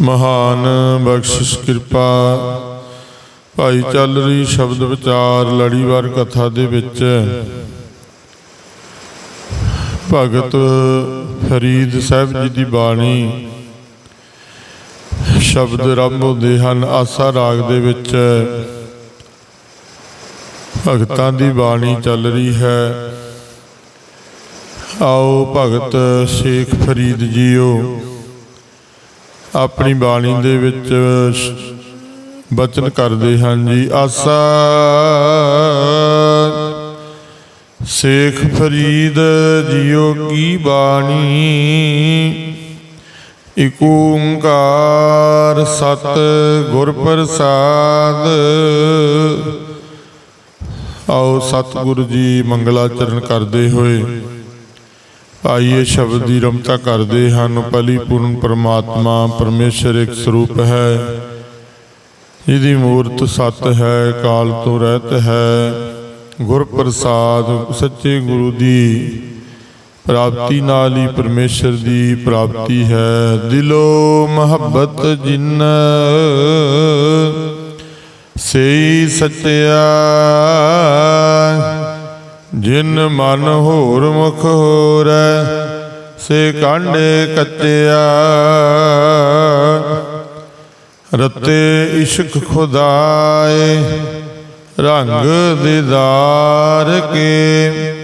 ਮਹਾਨ ਬਖਸ਼ਿਸ਼ ਕਿਰਪਾ। ਭਾਈ ਚੱਲ ਰਹੀ ਸ਼ਬਦ ਵਿਚਾਰ, ਲੜੀਵਾਰ ਕਥਾ ਦੇ ਵਿੱਚ। ਭਗਤ ਫਰੀਦ ਸਾਹਿਬ ਜੀ ਦੀ ਬਾਣੀ। ਸ਼ਬਦ ਆਰੰਭ ਹੁੰਦੇ ਹਨ ਆਸਾ ਰਾਗ ਦੇ ਵਿੱਚ। ਭਗਤਾਂ ਦੀ ਬਾਣੀ ਚੱਲ ਰਹੀ ਹੈ। ਆਓ ਭਗਤ ਸ਼ੇਖ ਫਰੀਦ ਜੀਓ। ਆਪਣੀ ਬਾਣੀ ਦੇ ਵਿੱਚ ਬਚਨ ਕਰਦੇ ਹਨ ਜੀ। ਆਸਾ ਸ਼ੇਖ ਫਰੀਦ ਜੀਓ ਕੀ ਬਾਣੀ? ਇਕ ਓੰਕਾਰ ਸਤ ਗੁਰ ਪ੍ਰਸਾਦ। ਆਓ ਸਤਿਗੁਰੂ ਜੀ ਮੰਗਲਾਚਰਨ ਕਰਦੇ ਹੋਏ। ਆਈਏ ਸ਼ਬਦ ਦੀ ਰਮਤਾ ਕਰਦੇ ਹਨ, ਪਲੀਪੂਰਨ ਪਰਮਾਤਮਾ, ਪਰਮੇਸ਼ਰ ਇੱਕ ਸਰੂਪ ਹੈ। ਜਿਹਦੀ ਮੂਰਤ ਸਤ ਹੈ, ਕਾਲ ਤੋਂ ਰਹਿਤ ਹੈ। ਗੁਰ ਪ੍ਰਸਾਦ ਸੱਚੇ ਗੁਰੂ ਦੀ ਪ੍ਰਾਪਤੀ ਨਾਲ ਹੀ ਪਰਮੇਸ਼ਰ ਦੀ ਪ੍ਰਾਪਤੀ ਹੈ। ਦਿਲੋ ਮੁਹੱਬਤ ਜਿਨ ਸਈ ਸਤਿਆ ਜਿਨ ਮਨ ਹੋਰ ਮੁਖ ਹੋਰੈ, ਸੇ ਕਾਂਡੇ ਕੱਚਿਆ ਰਤੇ ਇਸ਼ਕ ਖੁਦਾਏ, ਰੰਗ ਦੀਦਾਰ ਕੇ,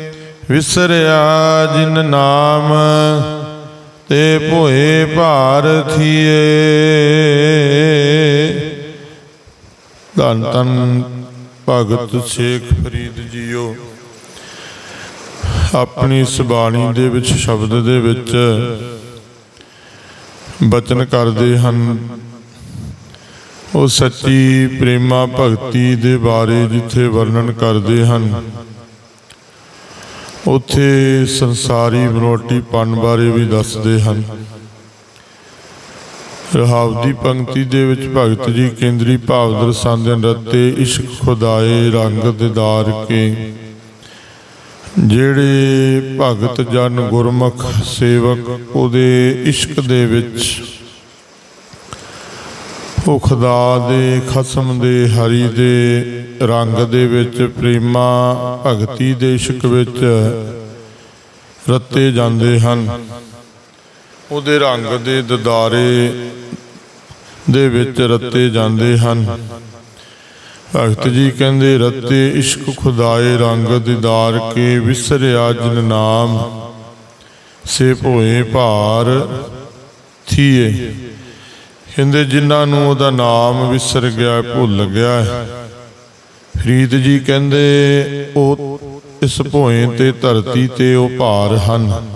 ਵਿਸਰਿਆ ਜਿਨ ਨਾਮ, ਤੇ ਭੋਏ ਭਾਰ ਥੀਏ। ਧੰਨ ਧੰਨ ਭਗਤ ਸ਼ੇਖ ਫਰੀਦ ਜੀਓ। ਆਪਣੀ ਇਸ ਬਾਣੀ ਦੇ ਵਿੱਚ, ਸ਼ਬਦ ਦੇ ਵਿੱਚ ਬਚਨ ਕਰਦੇ ਹਨ। ਉਹ ਸੱਚੀ ਪ੍ਰੇਮਾ ਭਗਤੀ ਦੇ ਬਾਰੇ ਜਿੱਥੇ ਵਰਣਨ ਕਰਦੇ ਹਨ। ਉੱਥੇ ਸੰਸਾਰੀ ਬਨੋਟੀ ਪਨ ਬਾਰੇ ਵੀ ਦੱਸਦੇ ਹਨ। ਰਹਾਵ ਦੀ ਪੰਕਤੀ ਦੇ ਵਿੱਚ ਭਗਤ ਜੀ ਕੇਂਦਰੀ ਭਾਵ ਦਰਸਾਉਂਦੇ ਹਨ, ਰਤੇ ਇਸ਼ਕ ਖੁਦਾਏ ਰੰਗ ਦਿਦਾਰ ਕੇ। ਜਿਹੜੇ ਭਗਤ ਜਨ ਗੁਰਮੁਖ ਸੇਵਕ ਉਹਦੇ ਇਸ਼ਕ ਦੇ ਵਿੱਚ ਉਹ ਖੁਦਾ ਦੇ, ਖਸਮ ਦੇ, ਹਰੀ ਦੇ, ਰੰਗ ਦੇ ਵਿੱਚ, ਪ੍ਰੇਮਾ ਭਗਤੀ ਦੇ ਇਸ਼ਕ ਵਿੱਚ ਰੱਤੇ ਜਾਂਦੇ ਹਨ। ਉਹਦੇ ਰੰਗ ਦੇ ਦਦਾਰੇ ਦੇ ਵਿੱਚ ਰੱਤੇ ਜਾਂਦੇ ਹਨ। ਭਗਤ ਜੀ ਕਹਿੰਦੇ, ਰਤੇ ਇਸ਼ਕ ਖੁਦਾਏ ਰੰਗ ਦੀਦਾਰ ਕੇ ਵਿਸਰਿਆ ਜਿਨ ਨਾਮ। ਸੇ ਭੋਏ ਭਾਰ ਥੀਏ। ਕਹਿੰਦੇ, ਜਿਨ੍ਹਾਂ ਨੂੰ ਉਹਦਾ ਨਾਮ ਵਿਸਰ ਗਿਆ, ਭੁੱਲ ਗਿਆ ਫਰੀਦ ਜੀ ਕਹਿੰਦੇ, ਉਹ ਇਸ ਭੋਏ ਤੇ ਧਰਤੀ ਤੇ ਉਹ ਭਾਰ ਹਨ।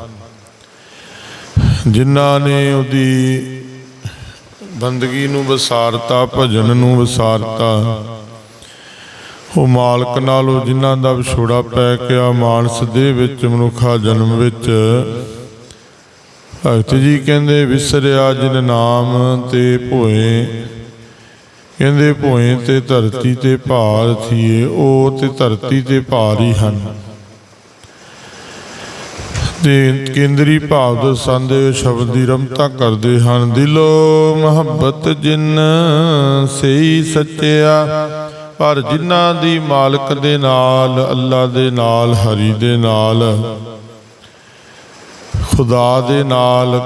ਜਿਨ੍ਹਾਂ ਨੇ ਉਹਦੀ ਬੰਦਗੀ ਨੂੰ ਵਿਸਾਰਤਾ, ਭਜਨ ਨੂੰ ਵਿਸਾਰਤਾ ਉਹ ਮਾਲਕ ਨਾਲੋਂ ਜਿਨ੍ਹਾਂ ਦਾ ਵਿਛੋੜਾ ਪੈ ਗਿਆ, ਮਾਨਸ ਦੇ ਵਿੱਚ, ਮਨੁੱਖਾ ਜਨਮ ਵਿੱਚ। ਭਗਤ ਜੀ ਕਹਿੰਦੇ, ਵਿਸਰਿਆ ਜਿਨ ਨਾਮ ਤੇ ਭੋਏ, ਕਹਿੰਦੇ ਭੋਏ ਤੇ ਧਰਤੀ ਤੇ ਭਾਰ ਥੀਏ, ਉਹ ਤੇ ਧਰਤੀ ਤੇ ਭਾਰ ਹੀ ਹਨ। ਤੇ ਕੇਂਦਰੀ ਭਾਵ ਦਰਸਾਉਂਦੇ ਸ਼ਬਦ ਦੀ ਰਮਤਾ ਕਰਦੇ ਹਨ, ਦਿਲੋ ਮੁਹੱਬਤ ਜਿਨ ਸਹੀ ਸੱਚਿਆ ਪਰ ਜਿਨ੍ਹਾਂ ਦੀ ਮਾਲਕ ਦੇ ਨਾਲ, ਅੱਲਾ ਦੇ ਨਾਲ, ਹਰੀ ਦੇ ਨਾਲ, ਖੁਦਾ ਦੇ ਨਾਲ,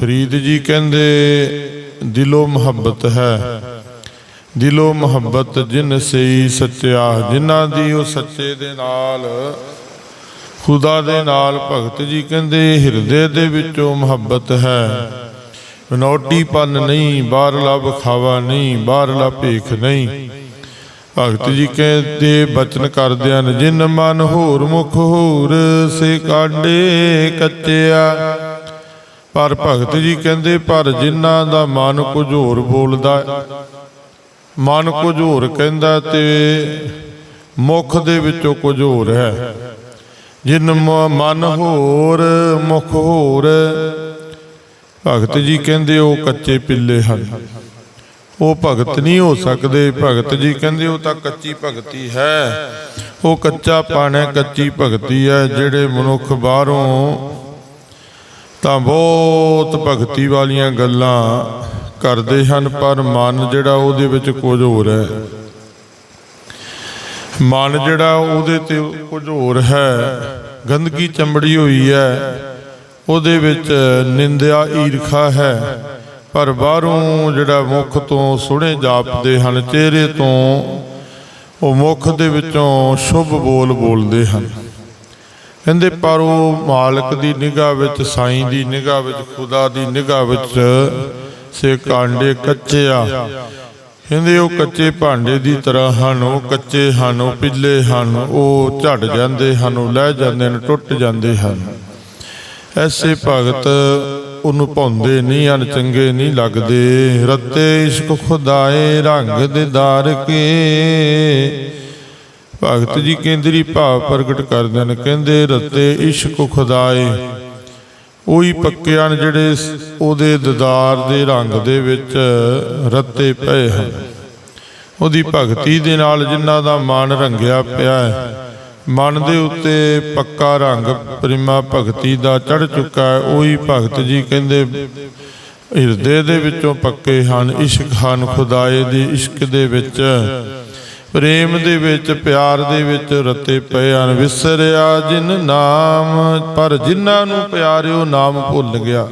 ਫਰੀਦ ਜੀ ਕਹਿੰਦੇ, ਦਿਲੋਂ ਮੁਹੱਬਤ ਹੈ। ਦਿਲੋਂ ਮੁਹੱਬਤ ਜਿਨ ਸਈ ਸੱਚਿਆ, ਜਿਨ੍ਹਾਂ ਦੀ ਉਹ ਸੱਚੇ ਦੇ ਨਾਲ, ਖੁਦਾ ਦੇ ਨਾਲ, ਭਗਤ ਜੀ ਕਹਿੰਦੇ, ਹਿਰਦੇ ਦੇ ਵਿੱਚੋਂ ਮੁਹੱਬਤ ਹੈ। ਬਨੌਟੀਪਨ ਨਹੀਂ, ਬਾਹਰਲਾ ਵਿਖਾਵਾ ਨਹੀਂ, ਬਾਹਰਲਾ ਭੇਖ ਨਹੀਂ। ਭਗਤ ਜੀ ਕਹਿੰਦੇ, ਬਚਨ ਕਰਦਿਆਂ ਨੇ, ਜਿਨ ਮਨ ਹੋਰ ਮੁਖ ਹੋਰ, ਸੇ ਕਾਂਡੇ ਕੱਚਿਆ। ਪਰ ਭਗਤ ਜੀ ਕਹਿੰਦੇ, ਪਰ ਜਿਨ੍ਹਾਂ ਦਾ ਮਨ ਕੁਝ ਹੋਰ ਬੋਲਦਾ ਮਨ ਕੁਝ ਹੋਰ ਕਹਿੰਦਾ ਤੇ ਮੁਖ ਦੇ ਵਿੱਚੋਂ ਕੁਝ ਹੋਰ ਹੈ। ਜਿਨ ਮਨ ਹੋਰ, ਮੁਖ ਹੋਰ, ਭਗਤ ਜੀ ਕਹਿੰਦੇ, ਉਹ ਕੱਚੇ ਪਿੱਲੇ ਹਨ। ਉਹ ਭਗਤ ਨਹੀਂ ਹੋ ਸਕਦੇ। ਭਗਤ ਜੀ ਕਹਿੰਦੇ, ਉਹ ਤਾਂ ਕੱਚੀ ਭਗਤੀ ਹੈ। ਉਹ ਕੱਚਾ ਪਾਣਾ ਕੱਚੀ ਭਗਤੀ ਹੈ। ਜਿਹੜੇ ਮਨੁੱਖ ਬਾਹਰੋਂ ਤਾਂ ਬਹੁਤ ਭਗਤੀ ਵਾਲੀਆਂ ਗੱਲਾਂ ਕਰਦੇ ਹਨ, ਪਰ ਮਨ ਜਿਹੜਾ ਉਹਦੇ ਵਿੱਚ ਕੁਝ ਹੋਰ ਹੈ। ਮਨ ਜਿਹੜਾ ਉਹਦੇ ਤੇ ਕੁਝ ਹੋਰ ਹੈ। ਗੰਦਗੀ ਚੰਬੜੀ ਹੋਈ ਹੈ। ਉਹਦੇ ਵਿੱਚ ਨਿੰਦਿਆ ਈਰਖਾ ਹੈ। ਪਰ ਬਾਹਰੋਂ ਜਿਹੜਾ ਮੁਖ ਤੋਂ ਸੁਣੇ ਜਾਪਦੇ ਹਨ, ਚਿਹਰੇ ਤੋਂ ਉਹ ਮੁਖ ਦੇ ਵਿੱਚੋਂ ਸ਼ੁਭ ਬੋਲ ਬੋਲਦੇ ਹਨ। ਕਹਿੰਦੇ, ਪਰ ਉਹ ਮਾਲਕ ਦੀ ਨਿਗਾਹ ਵਿੱਚ, ਸਾਈਂ ਦੀ ਨਿਗਾਹ ਵਿੱਚ, ਖੁਦਾ ਦੀ ਨਿਗਾਹ ਵਿੱਚ ਸੇ ਕਾਂਡੇ ਕੱਚੇ ਆ। ਕਹਿੰਦੇ, ਉਹ ਕੱਚੇ ਭਾਂਡੇ ਦੀ ਤਰ੍ਹਾਂ ਹਨ, ਉਹ ਕੱਚੇ ਹਨ, ਉਹ ਪਿੱਲੇ ਹਨ, ਉਹ ਝੜ ਜਾਂਦੇ ਹਨ, ਉਹ ਲੈ ਜਾਂਦੇ ਨੇ ਟੁੱਟ ਜਾਂਦੇ ਹਨ। ਐਸੇ ਭਗਤ ਉਹਨੂੰ ਭੌਂਦੇ ਨਹੀਂ ਹਨ ਚੰਗੇ ਨਹੀਂ ਲੱਗਦੇ। ਰੱਤੇ ਇਸ਼ਕ ਖੁਦਾਏ ਰੰਗ ਦੇ ਦਾਰ ਕੇ। ਭਗਤ ਜੀ ਕੇਂਦਰੀ ਭਾਵ ਪ੍ਰਗਟ ਕਰਦੇ ਨੇ, ਕਹਿੰਦੇ ਰੱਤੇ ਇਸ਼ਕ ਖੁਦਾਏ। ਉਹੀ ਪੱਕੇ ਹਨ ਜਿਹੜੇ ਉਹਦੇ ਦਿਦਾਰ ਦੇ ਰੰਗ ਦੇ ਵਿੱਚ ਰੱਤੇ ਪਏ ਹਨ। ਉਹਦੀ ਭਗਤੀ ਦੇ ਨਾਲ ਜਿਨ੍ਹਾਂ ਦਾ ਮਨ ਰੰਗਿਆ ਪਿਆ ਹੈ। ਮਨ ਦੇ ਉੱਤੇ ਪੱਕਾ ਰੰਗ ਪ੍ਰੇਮਾ ਭਗਤੀ ਦਾ ਚੜ ਚੁੱਕਾ ਹੈ, ਉਹੀ ਭਗਤ ਜੀ ਕਹਿੰਦੇ, ਹਿਰਦੇ ਦੇ ਵਿੱਚੋਂ ਪੱਕੇ ਹਨ ਇਸ਼ਕ, ਹਨ ਖੁਦਾਏ ਦੀ ਇਸ਼ਕ ਦੇ ਵਿੱਚ। ਪ੍ਰੇਮ ਦੇ ਵਿੱਚ, ਪਿਆਰ ਦੇ ਵਿੱਚ ਰਤੇ ਪਏ ਹਨ, ਵਿਸਰਿਆ ਜਿਨ ਨਾਮ, ਪਰ ਜਿਨ੍ਹਾਂ ਨੂੰ ਪਿਆਰਿਓ ਨਾਮ ਭੁੱਲ ਗਿਆ।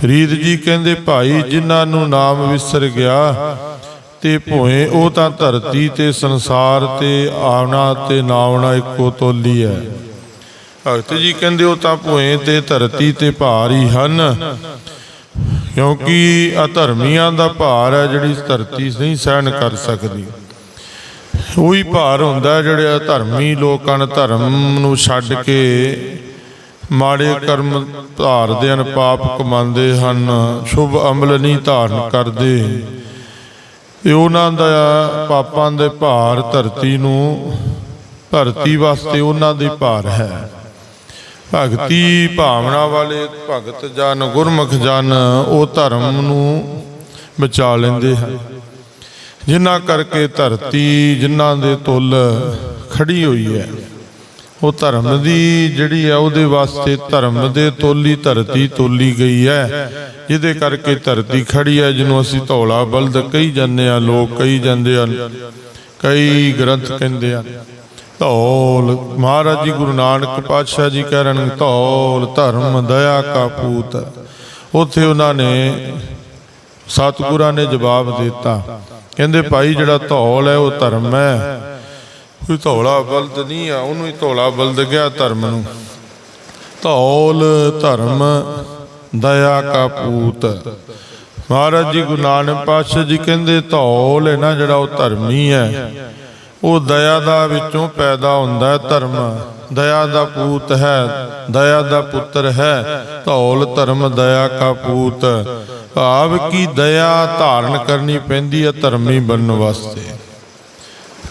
ਫਰੀਦ ਜੀ ਕਹਿੰਦੇ, ਭਾਈ, ਜਿਨ੍ਹਾਂ ਨੂੰ ਨਾਮ ਵਿਸਰ ਗਿਆ ਤੇ ਭੋਏ, ਉਹ ਤਾਂ ਧਰਤੀ ਤੇ ਸੰਸਾਰ ਤੇ ਆਉਣਾ ਤੇ ਨਾਵਣਾ ਇੱਕੋ ਤੋਲੀ ਹੈ। ਭਗਤ ਜੀ ਕਹਿੰਦੇ, ਉਹ ਤਾਂ ਭੋਏ ਤੇ ਧਰਤੀ ਤੇ ਭਾਰ ਹੀ ਹਨ। ਕਿਉਂਕਿ ਅਧਰਮੀਆਂ ਦਾ ਭਾਰ ਹੈ, ਜਿਹੜੀ ਧਰਤੀ ਨਹੀਂ ਸਹਿਣ ਕਰ ਸਕਦੀ। ਉਹੀ ਭਾਰ ਹੁੰਦਾ ਜਿਹੜੇ ਅਧਰਮੀ ਲੋਕਾਂ ਨੇ ਧਰਮ ਨੂੰ ਛੱਡ ਕੇ ਮਾੜੇ ਕਰਮ ਧਾਰਦੇ ਹਨ, ਪਾਪ ਕਮਾਉਂਦੇ ਹਨ, ਸ਼ੁਭ ਅਮਲ ਨਹੀਂ ਧਾਰਨ ਕਰਦੇ। ਤੇ ਉਹਨਾਂ ਦਾ ਪਾਪਾਂ ਦੇ ਭਾਰ ਧਰਤੀ ਨੂੰ, ਧਰਤੀ ਵਾਸਤੇ ਉਹਨਾਂ ਦੀ ਭਾਰ ਹੈ। ਭਗਤੀ ਭਾਵਨਾ ਵਾਲੇ ਭਗਤ ਜਨ, ਗੁਰਮੁਖ ਜਨ ਉਹ ਧਰਮ ਨੂੰ ਬਚਾ ਲੈਂਦੇ ਹਨ। ਜਿਨ੍ਹਾਂ ਕਰਕੇ ਧਰਤੀ ਜਿਨ੍ਹਾਂ ਦੇ ਤੁਲ ਖੜੀ ਹੋਈ ਹੈ। ਉਹ ਧਰਮ ਦੀ ਜਿਹੜੀ ਹੈ ਉਹਦੇ ਵਾਸਤੇ ਧਰਮ ਦੇ ਤੋਲੀ ਧਰਤੀ ਤੋਲੀ ਗਈ ਹੈ। ਜਿਹਦੇ ਕਰਕੇ ਧਰਤੀ ਖੜੀ ਹੈ, ਜਿਹਨੂੰ ਅਸੀਂ ਧੌਲਾ ਬਲਦ ਕਹੀ ਜਾਂਦੇ ਆ ਲੋਕ ਕਹੀ ਜਾਂਦੇ ਆ ਕਈ ਗ੍ਰੰਥ ਕਹਿੰਦੇ ਆ ਧੌਲ, ਮਹਾਰਾਜ ਜੀ ਗੁਰੂ ਨਾਨਕ ਪਾਤਸ਼ਾਹ ਜੀ ਕਹਿ ਰਹੇ ਨੇ, ਧੌਲ, ਧਰਮ, ਦਇਆ ਕਾ ਪੂਤ। ਉੱਥੇ ਉਹਨਾਂ ਨੇ ਸਤਿਗੁਰਾਂ ਨੇ ਜਵਾਬ ਦਿੱਤਾ। ਕਹਿੰਦੇ, ਭਾਈ ਜਿਹੜਾ ਧੌਲ ਹੈ, ਉਹ ਧਰਮ ਹੈ। ਕੋਈ ਧੌਲਾ ਬਲਦ ਨਹੀਂ ਆ, ਉਹਨੂੰ ਹੀ ਧੌਲਾ ਬਲਦ ਗਿਆ ਧਰਮ ਨੂੰ। ਧੌਲ ਧਰਮ, ਦਇਆ ਕਾ ਪੂਤ। ਮਹਾਰਾਜ ਜੀ ਗੁਰੂ ਨਾਨਕ ਪਾਤਸ਼ਾਹ ਜੀ ਕਹਿੰਦੇ, ਧੌਲ ਹੈ ਨਾ ਜਿਹੜਾ ਉਹ ਧਰਮੀ ਹੈ। ਉਹ ਦਇਆ ਦਾ ਵਿੱਚੋਂ ਪੈਦਾ ਹੁੰਦਾ ਹੈ ਧਰਮ। ਦਇਆ ਦਾ ਪੂਤ ਹੈ, ਦਇਆ ਦਾ ਪੁੱਤਰ ਹੈ। ਧੌਲ ਧਰਮ, ਦਇਆ ਕਾ ਪੂਤ। ਭਾਵ ਕੀ ਦਇਆ ਧਾਰਨ ਕਰਨੀ ਪੈਂਦੀ ਹੈ ਧਰਮੀ ਬਣਨ ਵਾਸਤੇ।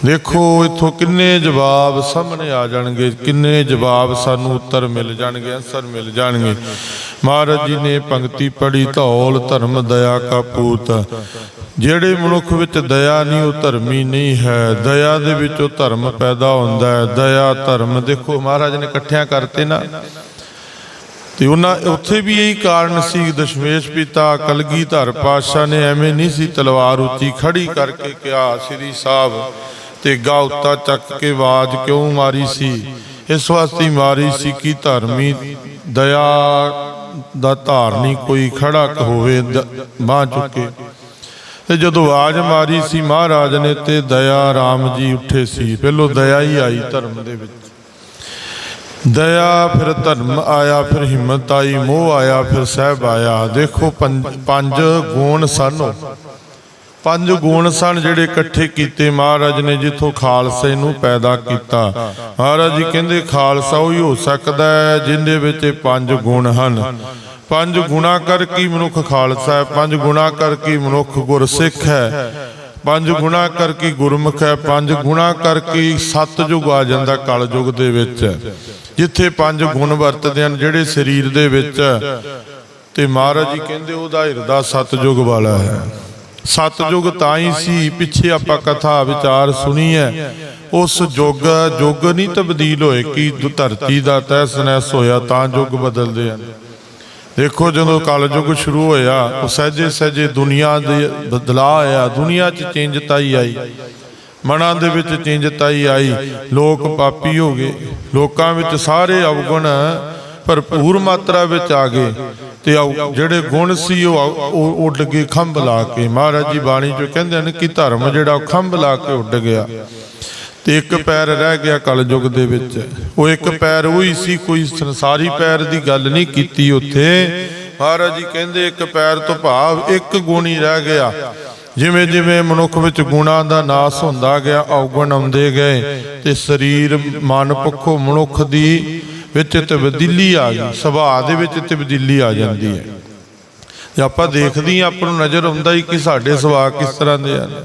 ਦੇਖੋ ਇੱਥੋਂ ਕਿੰਨੇ ਜਵਾਬ ਸਾਹਮਣੇ ਆ ਜਾਣਗੇ, ਕਿੰਨੇ ਜਵਾਬ ਸਾਨੂੰ ਉੱਤਰ ਮਿਲ ਜਾਣਗੇ ਅਨਸਰ ਮਿਲ ਜਾਣਗੇ। ਮਹਾਰਾਜ ਜੀ ਨੇ ਪੰਕਤੀ ਪੜੀ ਧੌਲ ਧਰਮ ਦਇਆ ਕਾ ਪੂਤ। ਜਿਹੜੇ ਮਨੁੱਖ ਵਿੱਚ ਦਇਆ ਨਹੀਂ, ਉਹ ਧਰਮੀ ਨਹੀਂ ਹੈ। ਦਇਆ ਦੇ ਵਿੱਚ ਉਹ ਧਰਮ ਪੈਦਾ ਹੁੰਦਾ ਹੈ। ਦਇਆ, ਧਰਮ, ਦੇਖੋ ਮਹਾਰਾਜ ਨੇ ਇਕੱਠਿਆਂ ਕਰਤੇ ਨਾ। ਤੇ ਉਹਨਾਂ, ਉੱਥੇ ਵੀ ਇਹੀ ਕਾਰਨ ਸੀ, ਦਸ਼ਮੇਸ਼ ਪਿਤਾ ਕਲਗੀਧਰ ਪਾਤਸ਼ਾਹ ਨੇ ਐਵੇਂ ਨਹੀਂ ਸੀ ਤਲਵਾਰ ਉੱਚੀ ਖੜੀ ਕਰਕੇ ਕਿਹਾ, ਸ੍ਰੀ ਸਾਹਿਬ ਤੇ ਗਾ ਉੱਤਾ ਚੱਕ ਕੇ ਆਵਾਜ਼ ਕਿਉਂ ਮਾਰੀ ਸੀ? ਇਸ ਵਾਸਤੇ ਮਾਰੀ ਸੀ ਕਿ ਧਰਮੀ ਦਇਆ ਦਾ ਧਾਰਨੀ ਕੋਈ ਖੜਾ ਹੋਵੇ ਬਾਹ ਚੁੱਕੇ ਤੇ ਜਦੋਂ ਆਵਾਜ਼ ਮਾਰੀ ਸੀ, ਮਹਾਰਾਜ ਨੇ ਤੇ ਦਇਆ ਰਾਮ ਜੀ ਉੱਠੇ ਸੀ। ਪਹਿਲੋਂ ਦਇਆ ਹੀ ਆਈ ਧਰਮ ਦੇ ਵਿੱਚ। ਦਇਆ, ਫਿਰ ਧਰਮ ਆਇਆ, ਫਿਰ ਹਿੰਮਤ ਆਈ, ਮੋਹ ਆਇਆ, ਫਿਰ ਸਹਿਬ ਆਇਆ। ਦੇਖੋ ਪੰਜ ਪੰਜ ਗੁਣ ਸਨ ਪੰਜ ਗੁਣ ਸਨ ਜਿਹੜੇ ਇਕੱਠੇ ਕੀਤੇ ਮਹਾਰਾਜ ਨੇ, ਜਿੱਥੋਂ ਖਾਲਸੇ ਨੂੰ ਪੈਦਾ ਕੀਤਾ। ਮਹਾਰਾਜ ਜੀ ਕਹਿੰਦੇ, ਖਾਲਸਾ ਉਹੀ ਹੋ ਸਕਦਾ ਹੈ ਜਿੰਦੇ ਵਿੱਚ ਇਹ ਪੰਜ ਗੁਣ ਹਨ। ਪੰਜ ਗੁਣਾ ਕਰ ਕੀ ਮਨੁੱਖ ਖਾਲਸਾ ਹੈ? ਪੰਜ ਗੁਣਾ ਕਰ ਕੀ ਮਨੁੱਖ ਗੁਰਸਿੱਖ ਹੈ? ਪੰਜ ਗੁਣਾ ਕਰ ਕੀ ਗੁਰਮੁਖ ਹੈ? ਪੰਜ ਗੁਣਾ ਕਰ ਕੀ ਸਤਜੁਗ ਆ ਜਾਂਦਾ ਕਲਯੁਗ ਦੇ ਵਿੱਚ। ਜਿੱਥੇ ਪੰਜ ਗੁਣ ਵਰਤਦੇ ਹਨ, ਜਿਹੜੇ ਸਰੀਰ ਦੇ ਵਿੱਚ, ਤੇ ਮਹਾਰਾਜ ਜੀ ਕਹਿੰਦੇ, ਉਹਦਾ ਹਿਰਦਾ ਸਤਜੁਗ ਵਾਲਾ ਹੈ। ਸਤਜੁਗ ਤਾਂ ਹੀ ਸੀ, ਪਿੱਛੇ ਆਪਾਂ ਕਥਾ ਵਿਚਾਰ ਸੁਣੀ ਹੈ ਉਸ ਯੁੱਗ ਯੁੱਗ ਨਹੀਂ ਤਬਦੀਲ ਹੋਏ ਕਿ ਧਰਤੀ ਦਾ ਤਹਿਸ ਨਹਿਸ ਹੋਇਆ ਤਾਂ ਯੁੱਗ ਬਦਲਦੇ ਹਨ। ਦੇਖੋ ਜਦੋਂ ਕਲਯੁੱਗ ਸ਼ੁਰੂ ਹੋਇਆ, ਉਹ ਸਹਜੇ ਸਹਜੇ ਦੁਨੀਆ ਦੇ ਬਦਲਾਅ ਆਇਆ, ਦੁਨੀਆ 'ਚ ਚੇਂਜਤਾਈ ਆਈ। ਮਨਾਂ ਦੇ ਵਿੱਚ ਚੇਂਜਤਾਈ ਆਈ, ਲੋਕ ਪਾਪੀ ਹੋ ਗਏ। ਲੋਕਾਂ ਵਿੱਚ ਸਾਰੇ ਅਵਗੁਣ ਭਰਪੂਰ ਮਾਤਰਾ ਵਿੱਚ ਆ ਗਏ। ਤੇ ਅਵ- ਜਿਹੜੇ ਗੁਣ ਸੀ ਉਹ ਉੱਡ ਗਏ ਖੰਭ ਲਾ ਕੇ। ਮਹਾਰਾਜ ਜੀ ਬਾਣੀ 'ਚ ਕਹਿੰਦੇ ਨੇ ਕਿ ਧਰਮ ਜਿਹੜਾ ਉਹ ਖੰਭ ਲਾ ਕੇ ਉੱਡ ਗਿਆ। ਤੇ ਇੱਕ ਪੈਰ ਰਹਿ ਗਿਆ ਕਲਯੁਗ ਦੇ ਵਿੱਚ। ਉਹ ਇੱਕ ਪੈਰ ਉਹੀ ਸੀ, ਕੋਈ ਸੰਸਾਰੀ ਪੈਰ ਦੀ ਗੱਲ ਨਹੀਂ ਕੀਤੀ ਉੱਥੇ। ਮਹਾਰਾਜ ਜੀ ਕਹਿੰਦੇ ਇੱਕ ਪੈਰ ਤੋਂ ਭਾਵ ਇੱਕ ਗੁਣ ਹੀ ਰਹਿ ਗਿਆ। ਜਿਵੇਂ ਜਿਵੇਂ ਮਨੁੱਖ ਵਿੱਚ ਗੁਣਾਂ ਦਾ ਨਾਸ ਹੁੰਦਾ ਗਿਆ, ਔਗਣ ਆਉਂਦੇ ਗਏ ਤੇ ਸਰੀਰ ਮਨ ਪੱਖੋਂ ਮਨੁੱਖ ਦੀ ਵਿੱਚ ਤਬਦੀਲੀ ਆ ਗਈ ਸੁਭਾਅ ਦੇ ਵਿੱਚ ਤਬਦੀਲੀ ਆ ਜਾਂਦੀ ਹੈ। ਤੇ ਆਪਾਂ ਦੇਖਦੇ ਹਾਂ ਆਪਾਂ ਨੂੰ ਨਜ਼ਰ ਆਉਂਦਾ ਹੀ ਕਿ ਸਾਡੇ ਸੁਭਾਅ ਕਿਸ ਤਰ੍ਹਾਂ ਦੇ ਹਨ।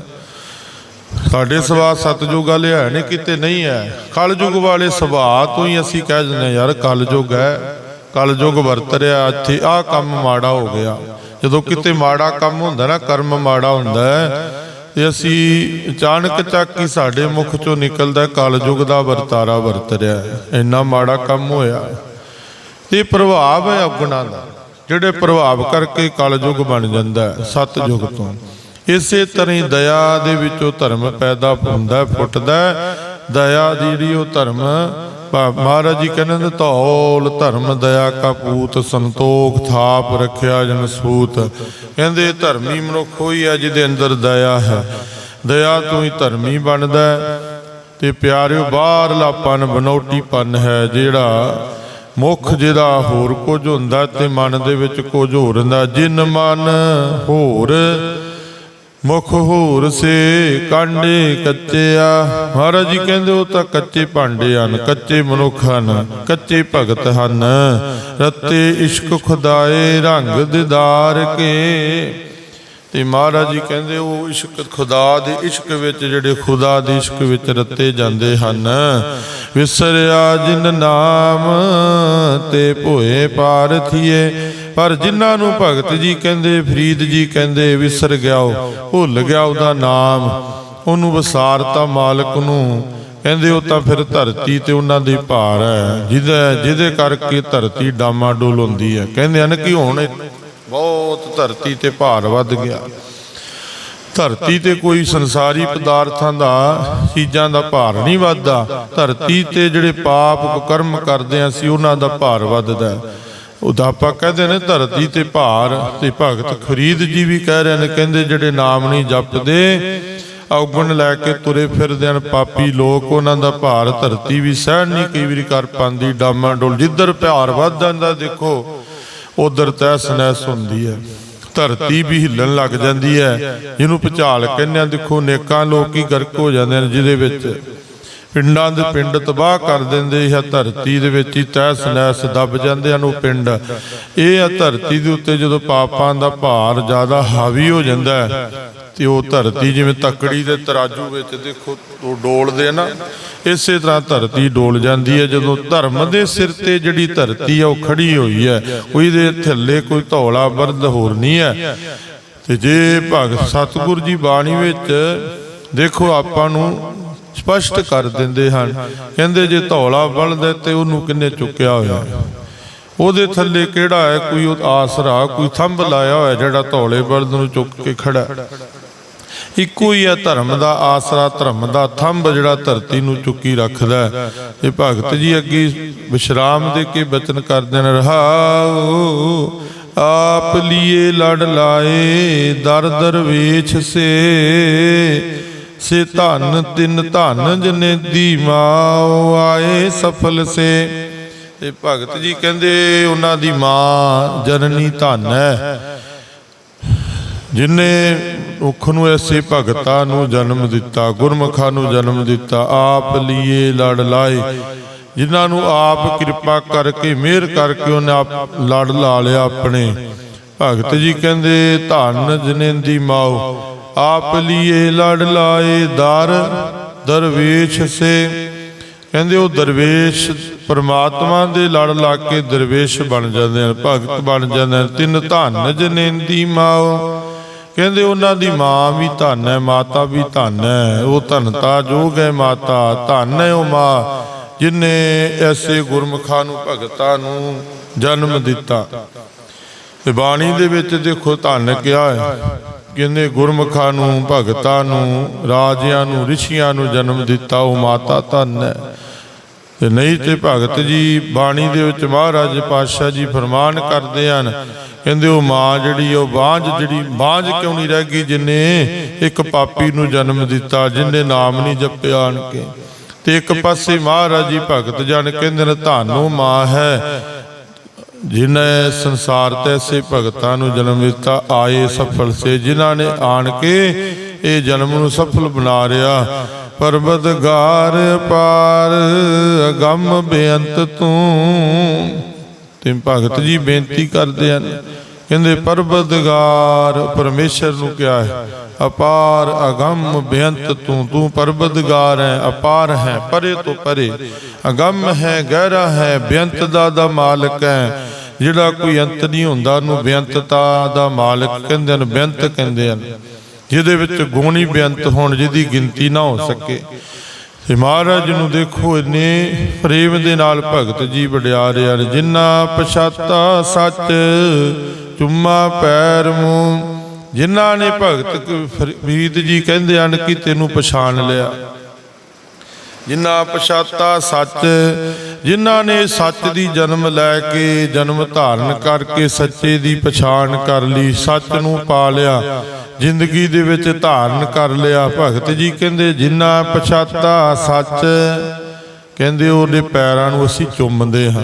ਸਾਡੇ ਸੁਭਾਅ ਸਤਜੁਗ ਵਾਲੇ ਹੈ ਨੇ ਕਿਤੇ ਨਹੀਂ ਹੈ। ਕਲਯੁਗ ਵਾਲੇ ਸੁਭਾਅ ਤੋਂ ਹੀ ਅਸੀਂ ਕਹਿ ਦਿੰਦੇ ਹਾਂ, ਯਾਰ ਕਲਯੁਗ ਹੈ। ਕਲਯੁਗ ਵਰਤ ਰਿਹਾ ਇੱਥੇ ਆਹ ਕੰਮ ਮਾੜਾ ਹੋ ਗਿਆ। ਜਦੋਂ ਕਿਤੇ ਮਾੜਾ ਕੰਮ ਹੁੰਦਾ ਨਾ ਕਰਮ ਮਾੜਾ ਹੁੰਦਾ ਹੈ। ਤੇ ਅਸੀਂ ਅਚਾਨਕ ਚੱਕ ਹੀ ਸਾਡੇ ਮੁਖ ਚੋਂ ਨਿਕਲਦਾ ਕਲਯੁਗ ਦਾ ਵਰਤਾਰਾ ਵਰਤ ਰਿਹਾ ਇੰਨਾ ਮਾੜਾ ਕੰਮ ਹੋਇਆ ਇਹ ਪ੍ਰਭਾਵ ਹੈ ਔਗੁਣਾਂ ਦਾ, ਜਿਹੜੇ ਪ੍ਰਭਾਵ ਕਰਕੇ ਕਲਯੁਗ ਬਣ ਜਾਂਦਾ ਹੈ, ਸਤਯੁਗ ਤੋਂ। ਇਸੇ ਤਰ੍ਹਾਂ ਹੀ ਦਇਆ ਦੇ ਵਿੱਚੋਂ ਧਰਮ ਪੈਦਾ ਹੁੰਦਾ ਫੁੱਟਦਾ ਦਇਆ ਦੀ ਜਿਹੜੀ ਉਹ ਧਰਮ ਮਹਾਰਾਜ ਜੀ ਕਹਿੰਦੇ ਧੌਲ, ਧਰਮ, ਦਇਆ ਕਾ ਪੂਤ, ਸੰਤੋਖ ਥਾਪ ਰੱਖਿਆ ਜਨ ਸੂਤ। ਕਹਿੰਦੇ, ਧਰਮੀ ਮਨੁੱਖ ਹੋਈ ਹੈ ਜਿਹਦੇ ਅੰਦਰ ਦਇਆ ਹੈ। ਦਇਆ ਤੋਂ ਹੀ ਧਰਮੀ ਬਣਦਾ ਹੈ। ਤੇ ਪਿਆਰਿਓ ਬਾਹਰਲਾ ਪਨ ਬਨੌਟੀ ਪਨ ਹੈ ਜਿਹੜਾ ਮੁੱਖ ਜਿਹਦਾ ਹੋਰ ਕੁਝ ਹੁੰਦਾ ਤੇ ਮਨ ਦੇ ਵਿੱਚ ਕੁਝ ਹੋਰ ਹੁੰਦਾ। ਜਿਨ ਮਨ ਹੋਰ ਮੁਖ ਹੋਰ ਸੇ ਕਾਂਡੇ ਕੱਚਿਆ। ਮਹਾਰਾਜ ਜੀ ਕਹਿੰਦੇ, ਉਹ ਤਾਂ ਕੱਚੇ ਭਾਂਡੇ ਹਨ, ਕੱਚੇ ਮਨੁੱਖ ਹਨ, ਕੱਚੇ ਭਗਤ ਹਨ। ਰੱਤੇ ਇਸ਼ਕ ਖੁਦਾਏ ਰੰਗ ਦਿਦਾਰ ਕੇ। ਤੇ ਮਹਾਰਾਜ ਜੀ ਕਹਿੰਦੇ, ਉਹ ਇਸ਼ਕ, ਖੁਦਾ ਦੇ ਇਸ਼ਕ ਵਿੱਚ, ਜਿਹੜੇ ਖੁਦਾ ਦੇ ਇਸ਼ਕ ਵਿੱਚ ਰੱਤੇ ਜਾਂਦੇ ਹਨ। ਵਿਸਰਿਆ ਜਿਨ ਨਾਮ ਤੇ ਭੋਏ ਪਾਰਥੀਏ ਪਰ ਜਿਨ੍ਹਾਂ ਨੂੰ ਭਗਤ ਜੀ ਕਹਿੰਦੇ, ਫਰੀਦ ਜੀ ਕਹਿੰਦੇ, ਵਿਸਰ ਗਿਆ ਭੁੱਲ ਗਿਆ ਉਹਦਾ ਨਾਮ। ਉਹਨੂੰ ਵਿਸਾਰਤਾ ਮਾਲਕ ਨੂੰ। ਕਹਿੰਦੇ ਉਹ ਤਾਂ ਫਿਰ ਧਰਤੀ ਤੇ ਉਹਨਾਂ ਦੀ ਭਾਰ ਹੈ। ਜਿਹਦੇ ਜਿਹਦੇ ਕਰਕੇ ਧਰਤੀ ਡਾਮਾ ਡਾਮਾਡੋਲ ਹੁੰਦੀ ਹੈ। ਕਹਿੰਦੇ ਹਨ ਕਿ ਹੁਣ ਬਹੁਤ ਧਰਤੀ ਤੇ ਭਾਰ ਵੱਧ ਗਿਆ। ਧਰਤੀ ਤੇ ਕੋਈ ਸੰਸਾਰੀ ਪਦਾਰਥਾਂ ਦਾ, ਚੀਜ਼ਾਂ ਦਾ ਭਾਰ ਨਹੀਂ ਵੱਧਦਾ। ਧਰਤੀ ਤੇ ਜਿਹੜੇ ਪਾਪ ਕਰਮ ਕਰਦੇ ਆ, ਅਸੀਂ ਉਹਨਾਂ ਦਾ ਭਾਰ ਵੱਧਦਾ ਹੈ। ਉਹਦਾ ਆਪਾਂ ਕਹਿੰਦੇ ਨੇ, ਧਰਤੀ ਤੇ ਭਾਰ ਤੇ ਭਗਤ ਖਰੀਦ ਜੀ ਵੀ ਕਹਿ ਰਹੇ ਨੇ, ਕਹਿੰਦੇ ਜਿਹੜੇ ਨਾਮ ਨਹੀਂ ਜਪਦੇ, ਔਗਣ ਲੈ ਕੇ ਤੁਰੇ ਫਿਰਦੇ ਹਨ ਪਾਪੀ ਲੋਕ, ਉਹਨਾਂ ਦਾ ਭਾਰ ਧਰਤੀ ਵੀ ਸਹਿਣ ਨਹੀਂ, ਕਈ ਵਾਰੀ ਕਰ ਪਾਉਂਦੀ ਡਾਮਾ ਡੋਲ, ਜਿੱਧਰ ਭਾਰ ਵੱਧ ਜਾਂਦਾ ਦੇਖੋ, ਉਧਰ ਤੈਸ ਨੈਸ ਹੁੰਦੀ ਹੈ ਧਰਤੀ ਵੀ ਹਿੱਲਣ ਲੱਗ ਜਾਂਦੀ ਹੈ, ਜਿਹਨੂੰ ਭੁਚਾਲ ਕਹਿੰਦੇ ਆ, ਦੇਖੋ ਨੇਕਾਂ ਲੋਕ ਹੀ ਗਰਕ ਹੋ ਜਾਂਦੇ ਨੇ ਜਿਹਦੇ ਵਿੱਚ ਪਿੰਡਾਂ ਦੇ ਪਿੰਡ ਤਬਾਹ ਕਰ ਦਿੰਦੇ ਆ, ਧਰਤੀ ਦੇ ਵਿੱਚ ਹੀ ਤਹਿਸ ਨਹਿਸ ਦੱਬ ਜਾਂਦੇ ਹਨ ਉਹ ਪਿੰਡ। ਇਹ ਆ ਧਰਤੀ ਦੇ ਉੱਤੇ ਜਦੋਂ ਪਾਪਾਂ ਦਾ ਭਾਰ ਜ਼ਿਆਦਾ ਹਾਵੀ ਹੋ ਜਾਂਦਾ ਹੈ, ਤੇ ਉਹ ਧਰਤੀ ਜਿਵੇਂ ਤਕੜੀ ਦੇ ਤਰਾਜੂ ਵਿੱਚ ਦੇਖੋ ਡੋਲਦੇ ਨਾ, ਇਸੇ ਤਰ੍ਹਾਂ ਧਰਤੀ ਡੋਲ ਜਾਂਦੀ ਹੈ। ਜਦੋਂ ਧਰਮ ਦੇ ਸਿਰ ਤੇ ਜਿਹੜੀ ਧਰਤੀ ਆ, ਉਹ ਖੜੀ ਹੋਈ ਹੈ ਉਹਦੇ ਥੱਲੇ ਕੋਈ ਧੌਲਾ ਬਰਦ ਹੋਰ ਨਹੀਂ ਹੈ। ਤੇ ਜੇ ਭਗਤ ਸਤਿਗੁਰ ਜੀ ਬਾਣੀ ਵਿੱਚ ਦੇਖੋ ਆਪਾਂ ਨੂੰ ਸਪਸ਼ਟ ਕਰ ਦਿੰਦੇ ਹਨ ਕਹਿੰਦੇ ਜੇ ਧੌਲਾ ਬਲਦ ਹੈ ਤੇ ਉਹਨੂੰ ਕਿੰਨੇ ਚੁੱਕਿਆ ਹੋਇਆ? ਉਹਦੇ ਥੱਲੇ ਕਿਹੜਾ ਹੈ ਕੋਈ ਆਸਰਾ ਕੋਈ ਥੰਬ ਲਾਇਆ ਹੋਇਆ ਜਿਹੜਾ ਧੌਲੇ ਬਲਦ ਨੂੰ ਚੁੱਕ ਕੇ ਖੜਾ। ਇੱਕੋ ਹੀ ਹੈ ਧਰਮ ਦਾ ਆਸਰਾ ਧਰਮ ਦਾ ਥੰਬ ਜਿਹੜਾ ਧਰਤੀ ਨੂੰ ਚੁੱਕੀ ਰੱਖਦਾ। ਇਹ ਭਗਤ ਜੀ ਅੱਗੇ ਵਿਸ਼ਰਾਮ ਦੇ ਕੇ ਬਚਨ ਕਰਦੇ ਨੇ ਰਹਾਉ ਆਪ ਲੀਏ ਲੜ ਲਾਏ ਦਰ ਦਰਵੇਸ਼ ਸੇ ਸੇ ਧਨ ਤਿੰਨ ਧਨ ਜਨੇ ਦੀ ਮਾਉ ਆਏ ਸਫਲ ਸੇ। ਤੇ ਭਗਤ ਜੀ ਕਹਿੰਦੇ ਉਹਨਾਂ ਦੀ ਮਾਂ ਜਨਨੀ ਧਨ ਹੈ। ਜਿਨੇ ਉਖ ਨੂੰ ਐਸੇ ਭਗਤਾਂ ਨੂੰ ਜਨਮ ਦਿੱਤਾ, ਗੁਰਮੁਖਾਂ ਨੂੰ ਜਨਮ ਦਿੱਤਾ, ਆਪ ਲੀਏ ਲੜ ਲਾਏ। ਜਿਨ੍ਹਾਂ ਨੂੰ ਆਪ ਕਿਰਪਾ ਕਰਕੇ, ਮਿਹਰ ਕਰਕੇ ਉਹਨੇ ਆਪ ਲੜ ਲਾ ਲਿਆ ਆਪਣੇ। ਭਗਤ ਜੀ ਕਹਿੰਦੇ, ਧੰਨ ਜਨੇਂਦੀ ਮਾਓ। ਆਪ ਲੀਏ ਲੜ ਲਾਏ ਦਰ, ਦਰਵੇਸ਼ ਸੇ। ਕਹਿੰਦੇ ਉਹ ਦਰਵੇਸ਼ ਪਰਮਾਤਮਾ ਦੇ ਲੜ ਲਾ ਕੇ ਦਰਵੇਸ਼ ਬਣ ਜਾਂਦੇ ਹਨ, ਭਗਤ ਬਣ ਜਾਂਦੇ ਹਨ। ਤਿੰਨ ਧੰਨ ਜਨੇਂਦੀ ਮਾਓ। ਕਹਿੰਦੇ ਉਹਨਾਂ ਦੀ ਮਾਂ ਵੀ ਧੰਨ ਹੈ, ਮਾਤਾ ਵੀ ਧੰਨ ਹੈ। ਉਹ ਧੰਨਤਾ ਜੋਗ ਹੈ ਮਾਤਾ, ਧੰਨ ਹੈ ਉਹ ਮਾਂ ਜਿਨੇ ਐਸੇ ਗੁਰਮੁਖਾਂ ਨੂੰ, ਭਗਤਾਂ ਨੂੰ ਜਨਮ ਦਿੱਤਾ। ਤੇ ਬਾਣੀ ਦੇ ਵਿੱਚ ਦੇਖੋ ਧੰਨ ਕਿਹਾ ਹੈ ਕਹਿੰਦੇ ਗੁਰਮੁਖਾਂ ਨੂੰ, ਭਗਤਾਂ ਨੂੰ, ਰਾਜਿਆਂ ਨੂੰ, ਰਿਸ਼ੀਆਂ ਨੂੰ ਜਨਮ ਦਿੱਤਾ, ਉਹ ਮਾਤਾ ਧੰਨ ਹੈ। ਤੇ ਨਹੀਂ ਤੇ ਭਗਤ ਜੀ ਬਾਣੀ ਦੇ ਵਿੱਚ ਮਹਾਰਾਜ ਪਾਤਸ਼ਾਹ ਜੀ ਫਰਮਾਨ ਕਰਦੇ ਹਨ, ਕਹਿੰਦੇ ਉਹ ਮਾਂ ਜਿਹੜੀ ਉਹ ਬਾਝ ਜਿਹੜੀ, ਬਾਝ ਕਿਉਂ ਨਹੀਂ ਰਹਿ ਗਈ ਜਿਨੇ ਇੱਕ ਪਾਪੀ ਨੂੰ ਜਨਮ ਦਿੱਤਾ, ਜਿਨੇ ਨਾਮ ਨਹੀਂ ਜਪਿਆ ਆਣ ਕੇ ਤੇ ਇੱਕ ਪਾਸੇ ਮਹਾਰਾਜ ਜੀ ਭਗਤ ਜਨ ਕਹਿੰਦੇ ਨੇ, ਧਾਨੋ ਮਾਂ ਹੈ ਜਿਨੇ ਸੰਸਾਰ ਤੇ ਐਸੇ ਭਗਤਾਂ ਨੂੰ ਜਨਮ ਦਿੱਤਾ, ਆਏ ਸਫਲ ਸੇ। ਜਿਨ੍ਹਾਂ ਨੇ ਆਣ ਕੇ ਇਹ ਜਨਮ ਨੂੰ ਸਫਲ ਬਣਾ ਰਿਆ। ਪਰਬਤਗਾਰ ਪਾਰ, ਅਗੰਮ ਬੇਅੰਤ ਤੂੰ। ਤੇ ਭਗਤ ਜੀ ਬੇਨਤੀ ਕਰਦੇ ਹਨ ਕਹਿੰਦੇ ਪਰਬਤਗਾਰ ਪਰਮੇਸ਼ਰ ਨੂੰ ਕਿਹਾ ਹੈ, ਅਪਾਰ ਅਗੰਮ ਬੇਅੰਤ ਤੂੰ ਤੂੰ ਪਰਬਤਗਾਰ ਹੈ, ਅਪਾਰ ਹੈ, ਪਰੇ ਤੋਂ ਪਰੇ। ਅਗੰਮ ਹੈ, ਗਹਿਰਾ ਹੈ, ਬੇਅੰਤ ਦਾ ਦਾ ਮਾਲਕ ਹੈ। ਜਿਹੜਾ ਕੋਈ ਅੰਤ ਨਹੀਂ ਹੁੰਦਾ, ਉਹਨੂੰ ਬੇਅੰਤਤਾ ਦਾ ਮਾਲਕ ਕਹਿੰਦੇ ਹਨ, ਬੇਅੰਤ ਕਹਿੰਦੇ ਹਨ। ਜਿਹਦੇ ਵਿੱਚ ਗੋਣੀ ਬੇਅੰਤ ਹੋਣ, ਜਿਹਦੀ ਗਿਣਤੀ ਨਾ ਹੋ ਸਕੇ। ਤੇ ਮਹਾਰਾਜ ਨੂੰ ਦੇਖੋ, ਇੰਨੇ ਪ੍ਰੇਮ ਦੇ ਨਾਲ ਭਗਤ ਜੀ ਵਡਿਆ ਰਹੇ ਹਨ, ਜਿਨ੍ਹਾਂ ਪਛਾਤਾ ਸੱਚ ਚੁੰਮਾ ਪੈਰ ਮੂੰ ਜਿਨ੍ਹਾਂ ਨੇ ਭਗਤ ਫਰੀਦ ਜੀ ਕਹਿੰਦੇ ਹਨ ਕਿ ਤੈਨੂੰ ਪਛਾਣ ਲਿਆ। ਜਿਨ੍ਹਾਂ ਪਛਾਤਾ ਸੱਚ, ਜਿਨ੍ਹਾਂ ਨੇ ਸੱਚ ਦੀ ਜਨਮ ਲੈ ਕੇ ਜਨਮ ਧਾਰਨ ਕਰਕੇ ਸੱਚੇ ਦੀ ਪਛਾਣ ਕਰ ਲਈ, ਸੱਚ ਨੂੰ ਪਾ ਲਿਆ, ਜ਼ਿੰਦਗੀ ਦੇ ਵਿੱਚ ਧਾਰਨ ਕਰ ਲਿਆ। ਭਗਤ ਜੀ ਕਹਿੰਦੇ, ਜਿਨ੍ਹਾਂ ਪਛਾਤਾ ਸੱਚ, ਕਹਿੰਦੇ, ਉਹਦੇ ਪੈਰਾਂ ਨੂੰ ਅਸੀਂ ਚੁੰਮਦੇ ਹਾਂ।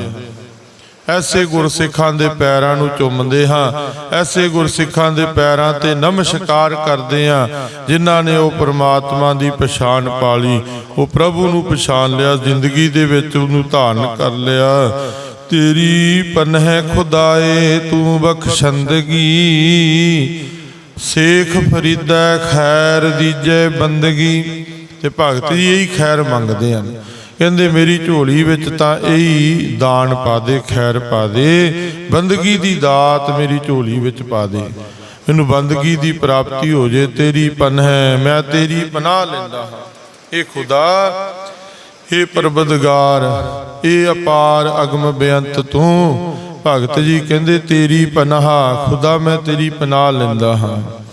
ਐਸੇ ਗੁਰਸਿੱਖਾਂ ਦੇ ਪੈਰਾਂ ਨੂੰ ਚੁੰਮਦੇ ਹਾਂ, ਐਸੇ ਗੁਰਸਿੱਖਾਂ ਦੇ ਪੈਰਾਂ ਤੇ ਨਮਸਕਾਰ ਕਰਦੇ ਹਾਂ, ਜਿਨ੍ਹਾਂ ਨੇ ਉਹ ਪ੍ਰਮਾਤਮਾ ਦੀ ਪਛਾਣ ਪਾਲੀ, ਉਹ ਪ੍ਰਭੂ ਨੂੰ ਪਛਾਣ ਲਿਆ, ਜ਼ਿੰਦਗੀ ਦੇ ਵਿੱਚ ਉਹਨੂੰ ਧਾਰਨ ਕਰ ਲਿਆ। ਤੇਰੀ ਪਨਹਿ ਖੁਦਾਏ, ਤੂੰ ਬਖਸ਼ੰਦਗੀ ਸੇਖ ਫਰੀਦਾ ਖੈਰ ਦੀਜੇ ਬੰਦਗੀ। ਤੇ ਭਗਤ ਜੀ ਇਹੀ ਖੈਰ ਮੰਗਦੇ ਹਨ। ਕਹਿੰਦੇ ਮੇਰੀ ਝੋਲੀ ਵਿੱਚ ਤਾਂ ਇਹੀ ਦਾਨ ਪਾ ਦੇ, ਖੈਰ ਪਾ ਦੇ। ਬੰਦਗੀ ਦੀ ਦਾਤ ਮੇਰੀ ਝੋਲੀ ਵਿੱਚ ਪਾ ਦੇ। ਮੈਨੂੰ ਬੰਦਗੀ ਦੀ ਪ੍ਰਾਪਤੀ ਹੋ ਜੇ, ਤੇਰੀ ਪਨ ਹੈ, ਮੈਂ ਤੇਰੀ ਪਨਾਹ ਲੈਂਦਾ ਹਾਂ। ਇਹ ਖੁਦਾ, ਇਹ ਪਰਬਦਗਾਰ ਇਹ ਅਪਾਰ ਅਗਮ ਬੇਅੰਤ ਤੂੰ। ਭਗਤ ਜੀ ਕਹਿੰਦੇ ਤੇਰੀ ਪਨਾਹ, ਖੁਦਾ ਮੈਂ ਤੇਰੀ ਪਨਾਹ ਲੈਂਦਾ ਹਾਂ।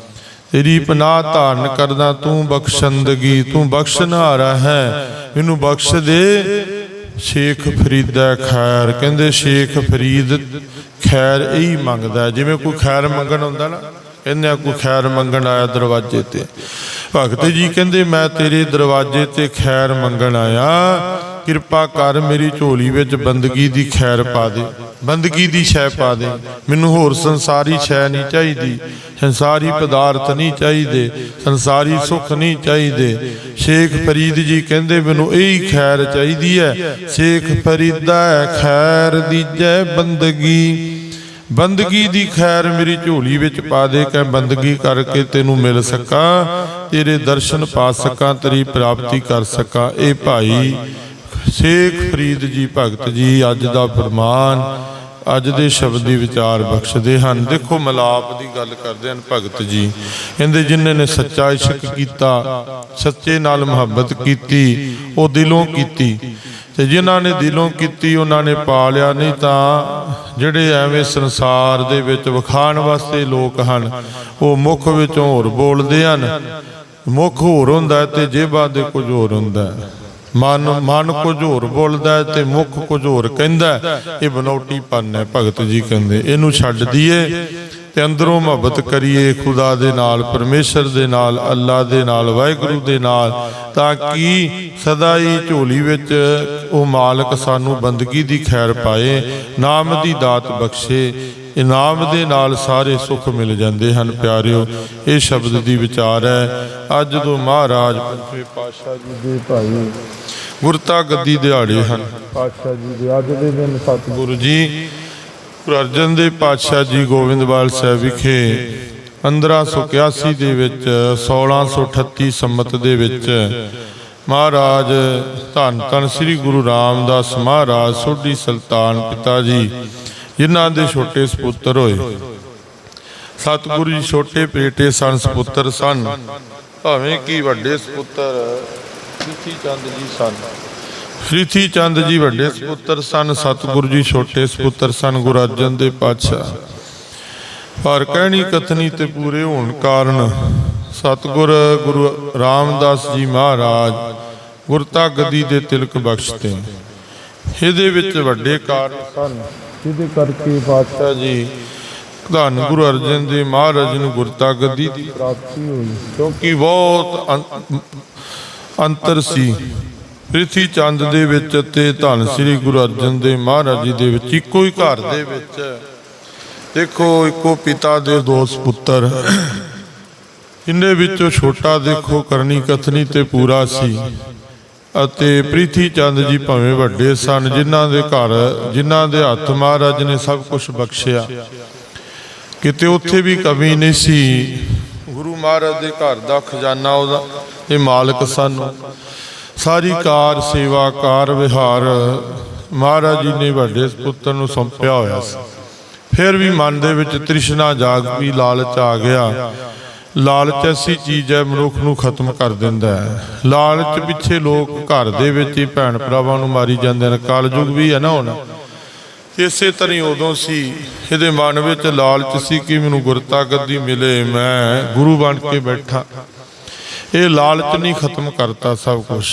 ਤੇਰੀ ਪਨਾਹ ਧਾਰਨ ਕਰਦਾ, ਤੂੰ ਬਖਸ਼ੰਦਗੀ ਤੂੰ ਬਖਸ਼ਨਹਾਰਾ ਹੈ। ਮੈਨੂੰ ਬਖਸ਼ ਦੇ। ਸ਼ੇਖ ਫਰੀਦਾ ਖੈਰ, ਕਹਿੰਦੇ ਸ਼ੇਖ ਫਰੀਦ ਖੈਰ ਇਹੀ ਮੰਗਦਾ ਜਿਵੇਂ ਕੋਈ ਖੈਰ ਮੰਗਣ ਹੁੰਦਾ ਨਾ, ਕਹਿੰਦੇ ਆ ਕੋਈ ਖੈਰ ਮੰਗਣ ਆਇਆ ਦਰਵਾਜ਼ੇ ਤੇ। ਭਗਤ ਜੀ ਕਹਿੰਦੇ, ਮੈਂ ਤੇਰੇ ਦਰਵਾਜ਼ੇ ਤੇ ਖੈਰ ਮੰਗਣ ਆਇਆ। ਕਿਰਪਾ ਕਰ ਮੇਰੀ ਝੋਲੀ ਵਿੱਚ ਬੰਦਗੀ ਦੀ ਖੈਰ ਪਾ ਦੇ। ਬੰਦਗੀ ਦੀ ਸ਼ੈ ਪਾ ਦੇ। ਮੈਨੂੰ ਹੋਰ ਸੰਸਾਰੀ ਸ਼ੈ ਨਹੀਂ ਚਾਹੀਦੀ। ਸੰਸਾਰੀ ਪਦਾਰਥ ਨਹੀਂ ਚਾਹੀਦੇ। ਸੰਸਾਰੀ ਸੁੱਖ ਨਹੀਂ ਚਾਹੀਦੇ। ਸ਼ੇਖ ਫਰੀਦ ਜੀ ਕਹਿੰਦੇ, ਮੈਨੂੰ ਇਹੀ ਖੈਰ ਚਾਹੀਦੀ ਹੈ। ਸ਼ੇਖ ਫਰੀਦਾ ਖੈਰ ਦੀਜੈ ਬੰਦਗੀ। ਬੰਦਗੀ ਦੀ ਖੈਰ ਮੇਰੀ ਝੋਲੀ ਵਿੱਚ ਪਾ ਦੇ ਕਿ ਬੰਦਗੀ ਕਰਕੇ ਤੈਨੂੰ ਮਿਲ ਸਕਾਂ, ਤੇਰੇ ਦਰਸ਼ਨ ਪਾ ਸਕਾਂ, ਤੇਰੀ ਪ੍ਰਾਪਤੀ ਕਰ ਸਕਾਂ। ਇਹ ਭਾਈ ਸ਼ੇਖ ਫਰੀਦ ਜੀ ਭਗਤ ਜੀ ਅੱਜ ਦਾ ਫਰਮਾਨ, ਅੱਜ ਦੇ ਸ਼ਬਦ ਦੀ ਵਿਚਾਰ ਬਖਸ਼ਦੇ ਹਨ। ਦੇਖੋ, ਮਲਾਪ ਦੀ ਗੱਲ ਕਰਦੇ ਹਨ ਭਗਤ ਜੀ। ਕਹਿੰਦੇ ਜਿਨ੍ਹਾਂ ਨੇ ਸੱਚਾ ਇਸ਼ਕ ਕੀਤਾ, ਸੱਚੇ ਨਾਲ ਮੁਹੱਬਤ ਕੀਤੀ, ਉਹ ਦਿਲੋਂ ਕੀਤੀ। ਤੇ ਜਿਨ੍ਹਾਂ ਨੇ ਦਿਲੋਂ ਕੀਤੀ, ਉਹਨਾਂ ਨੇ ਪਾ ਲਿਆ। ਨਹੀਂ ਤਾਂ ਜਿਹੜੇ ਐਵੇਂ ਸੰਸਾਰ ਦੇ ਵਿੱਚ ਵਿਖਾਣ ਵਾਸਤੇ ਲੋਕ ਹਨ, ਉਹ ਮੁਖ ਵਿੱਚੋਂ ਹੋਰ ਬੋਲਦੇ ਹਨ। ਮੁਖ ਹੋਰ ਹੁੰਦਾ ਹੈ ਤੇ ਜੇਬਾਂ ਦੇ ਕੁਝ ਹੋਰ ਹੁੰਦਾ ਮਨ ਮਨ ਕੁਝ ਹੋਰ ਬੋਲਦਾ ਤੇ ਮੁਖ ਕੁਝ ਹੋਰ ਕਹਿੰਦਾ ਇਹ ਬਨੌਟੀ ਪੰਨ ਹੈ, ਭਗਤ ਜੀ ਕਹਿੰਦੇ, ਇਹਨੂੰ ਛੱਡ ਦਈਏ। ਤੇ ਅੰਦਰੋਂ ਮੁਹੱਬਤ ਕਰੀਏ ਖੁਦਾ ਦੇ ਨਾਲ, ਪਰਮੇਸ਼ਰ ਦੇ ਨਾਲ ਅੱਲਾ ਦੇ ਨਾਲ, ਵਾਹਿਗੁਰੂ ਦੇ ਨਾਲ, ਤਾਂ ਕਿ ਸਦਾ ਹੀ ਝੋਲੀ ਵਿੱਚ ਉਹ ਮਾਲਕ ਸਾਨੂੰ ਬੰਦਗੀ ਦੀ ਖੈਰ ਪਾਏ, ਨਾਮ ਦੀ ਦਾਤ ਬਖਸ਼ੇ, ਇਨਾਮ ਦੇ ਨਾਲ ਸਾਰੇ ਸੁੱਖ ਮਿਲ ਜਾਂਦੇ ਹਨ ਪਿਆਰਿਓ, ਇਹ ਸ਼ਬਦ ਦੀ ਵਿਚਾਰ ਹੈ। ਅੱਜ ਜਦੋਂ ਮਹਾਰਾਜ ਪੰਜਵੇਂ ਪਾਤਸ਼ਾਹ ਜੀ ਦੇ ਭਾਈ ਗੁਰਤਾ ਗੱਦੀ ਦਿਹਾੜੇ ਹਨ। ਪਾਤਸ਼ਾਹ ਜੀ ਦੇ ਅੱਜ ਦੇ ਦਿਨ ਸਤਿਗੁਰੂ ਜੀ ਗੁਰੂ ਅਰਜਨ ਦੇਵ ਪਾਤਸ਼ਾਹ ਜੀ ਗੋਬਿੰਦਵਾਲ ਸਾਹਿਬ ਵਿਖੇ 1581 ਦੇ ਵਿੱਚ 1638 ਸੰਮਤ ਦੇ ਵਿੱਚ ਮਹਾਰਾਜ ਧੰਨ ਧੰਨ ਸ੍ਰੀ ਗੁਰੂ ਰਾਮਦਾਸ ਮਹਾਰਾਜ, ਸੋਢੀ ਸੁਲਤਾਨ ਪਿਤਾ ਜੀ, ਜਿਨ੍ਹਾਂ ਦੇ ਛੋਟੇ ਸੁਪੁੱਤਰ ਹੋਏ। ਸਤਿਗੁਰੂ ਜੀ ਛੋਟੇ ਬੇਟੇ ਸਨ, ਸੁਪੁੱਤਰ ਸਨ। ਭਾਵੇਂ ਕਿ ਵੱਡੇ ਸੁਪੁੱਤਰ ਪ੍ਰਿਥੀ ਚੰਦ ਜੀ ਸਨ। ਪ੍ਰਿਥੀ ਚੰਦ ਜੀ ਵੱਡੇ ਸੁਪੁੱਤਰ ਸਨ, ਸਤਿਗੁਰੂ ਜੀ ਛੋਟੇ ਸੁਪੁੱਤਰ ਸਨ, ਗੁਰੂ ਅਰਜਨ ਦੇ ਪਾਤਸ਼ਾਹ। ਪਰ ਕਹਿਣੀ ਕਥਨੀ ਤੇ ਪੂਰੇ ਹੋਣ ਕਾਰਨ ਸਤਿਗੁਰ ਗੁਰੂ ਰਾਮਦਾਸ ਜੀ ਮਹਾਰਾਜ ਗੁਰਤਾ ਗੱਦੀ ਦੇ ਤਿਲਕ ਬਖਸ਼ਤੇ ਇਹਦੇ ਵਿੱਚ ਵੱਡੇ ਕਾਰਨ ਸਨ। ਜਿਹਦੇ ਕਰਕੇ ਪਾਤਸ਼ਾਹ ਜੀ ਧੰਨ ਗੁਰੂ ਅਰਜਨ ਦੇਵ ਮਹਾਰਾਜ ਨੂੰ ਗੁਰਤਾ ਗੱਦੀ ਦੀ ਪ੍ਰਾਪਤੀ ਹੋਈ, ਕਿਉਂਕਿ ਬਹੁਤ ਅੰਤਰ ਸੀ। ਪ੍ਰਿਥੀ ਚੰਦ ਦੇ ਵਿੱਚ ਤੇ ਧੰਨ ਸ੍ਰੀ ਗੁਰੂ ਅਰਜਨ ਦੇਵ ਮਹਾਰਾਜ ਜੀ ਦੇ ਵਿੱਚ ਇੱਕੋ ਹੀ ਘਰ ਦੇ ਵਿੱਚ। ਦੇਖੋ, ਇੱਕੋ ਪਿਤਾ ਦੇ ਦੋ ਪੁੱਤਰ ਇਹਨੇ ਵਿੱਚੋਂ ਛੋਟਾ ਦੇਖੋ, ਕਰਨੀ ਕਥਨੀ ਤੇ ਪੂਰਾ ਸੀ। ਅਤੇ ਪ੍ਰਿਥੀ ਚੰਦ ਜੀ ਭਾਵੇਂ ਵੱਡੇ ਸਨ, ਜਿਨ੍ਹਾਂ ਦੇ ਘਰ, ਜਿਨ੍ਹਾਂ ਦੇ ਹੱਥ ਮਹਾਰਾਜ ਨੇ ਸਭ ਕੁਝ ਬਖਸ਼ਿਆ। ਕਿਤੇ ਉੱਥੇ ਵੀ ਕਮੀ ਨਹੀਂ ਸੀ। ਗੁਰੂ ਮਹਾਰਾਜ ਦੇ ਘਰ ਦਾ ਖਜ਼ਾਨਾ ਉਹਦਾ, ਇਹ ਮਾਲਕ ਸਨ। ਸਾਰੀ ਕਾਰ ਸੇਵਾ ਕਾਰ ਵਿਹਾਰ ਮਹਾਰਾਜ ਜੀ ਨੇ ਵੱਡੇ ਪੁੱਤਰ ਨੂੰ ਸੌਂਪਿਆ ਹੋਇਆ ਸੀ। ਫਿਰ ਵੀ ਮਨ ਦੇ ਵਿੱਚ ਤ੍ਰਿਸ਼ਨਾ ਜਾਗ ਪਈ ਲਾਲਚ ਆ ਗਿਆ। ਲਾਲਚ ਐਸੀ ਚੀਜ਼ ਹੈ, ਮਨੁੱਖ ਨੂੰ ਖਤਮ ਕਰ ਦਿੰਦਾ ਹੈ। ਲਾਲਚ ਪਿੱਛੇ ਲੋਕ ਘਰ ਦੇ ਵਿੱਚ ਹੀ ਭੈਣ ਭਰਾਵਾਂ ਨੂੰ ਮਾਰੀ ਜਾਂਦੇ ਨੇ। ਕਾਲਯੁਗ ਵੀ ਹੈ ਨਾ ਹੁਣ। ਇਸੇ ਤਰ੍ਹਾਂ ਉਦੋਂ ਸੀ, ਇਹਦੇ ਮਨ ਵਿੱਚ ਲਾਲਚ ਸੀ ਕਿ ਮੈਨੂੰ ਗੁਰਤਾ ਗੱਦੀ ਮਿਲੇ, ਮੈਂ ਗੁਰੂ ਬਣ ਕੇ ਬੈਠਾ। ਇਹ ਲਾਲਚ ਨਹੀਂ ਖਤਮ ਕਰਤਾ ਸਭ ਕੁਝ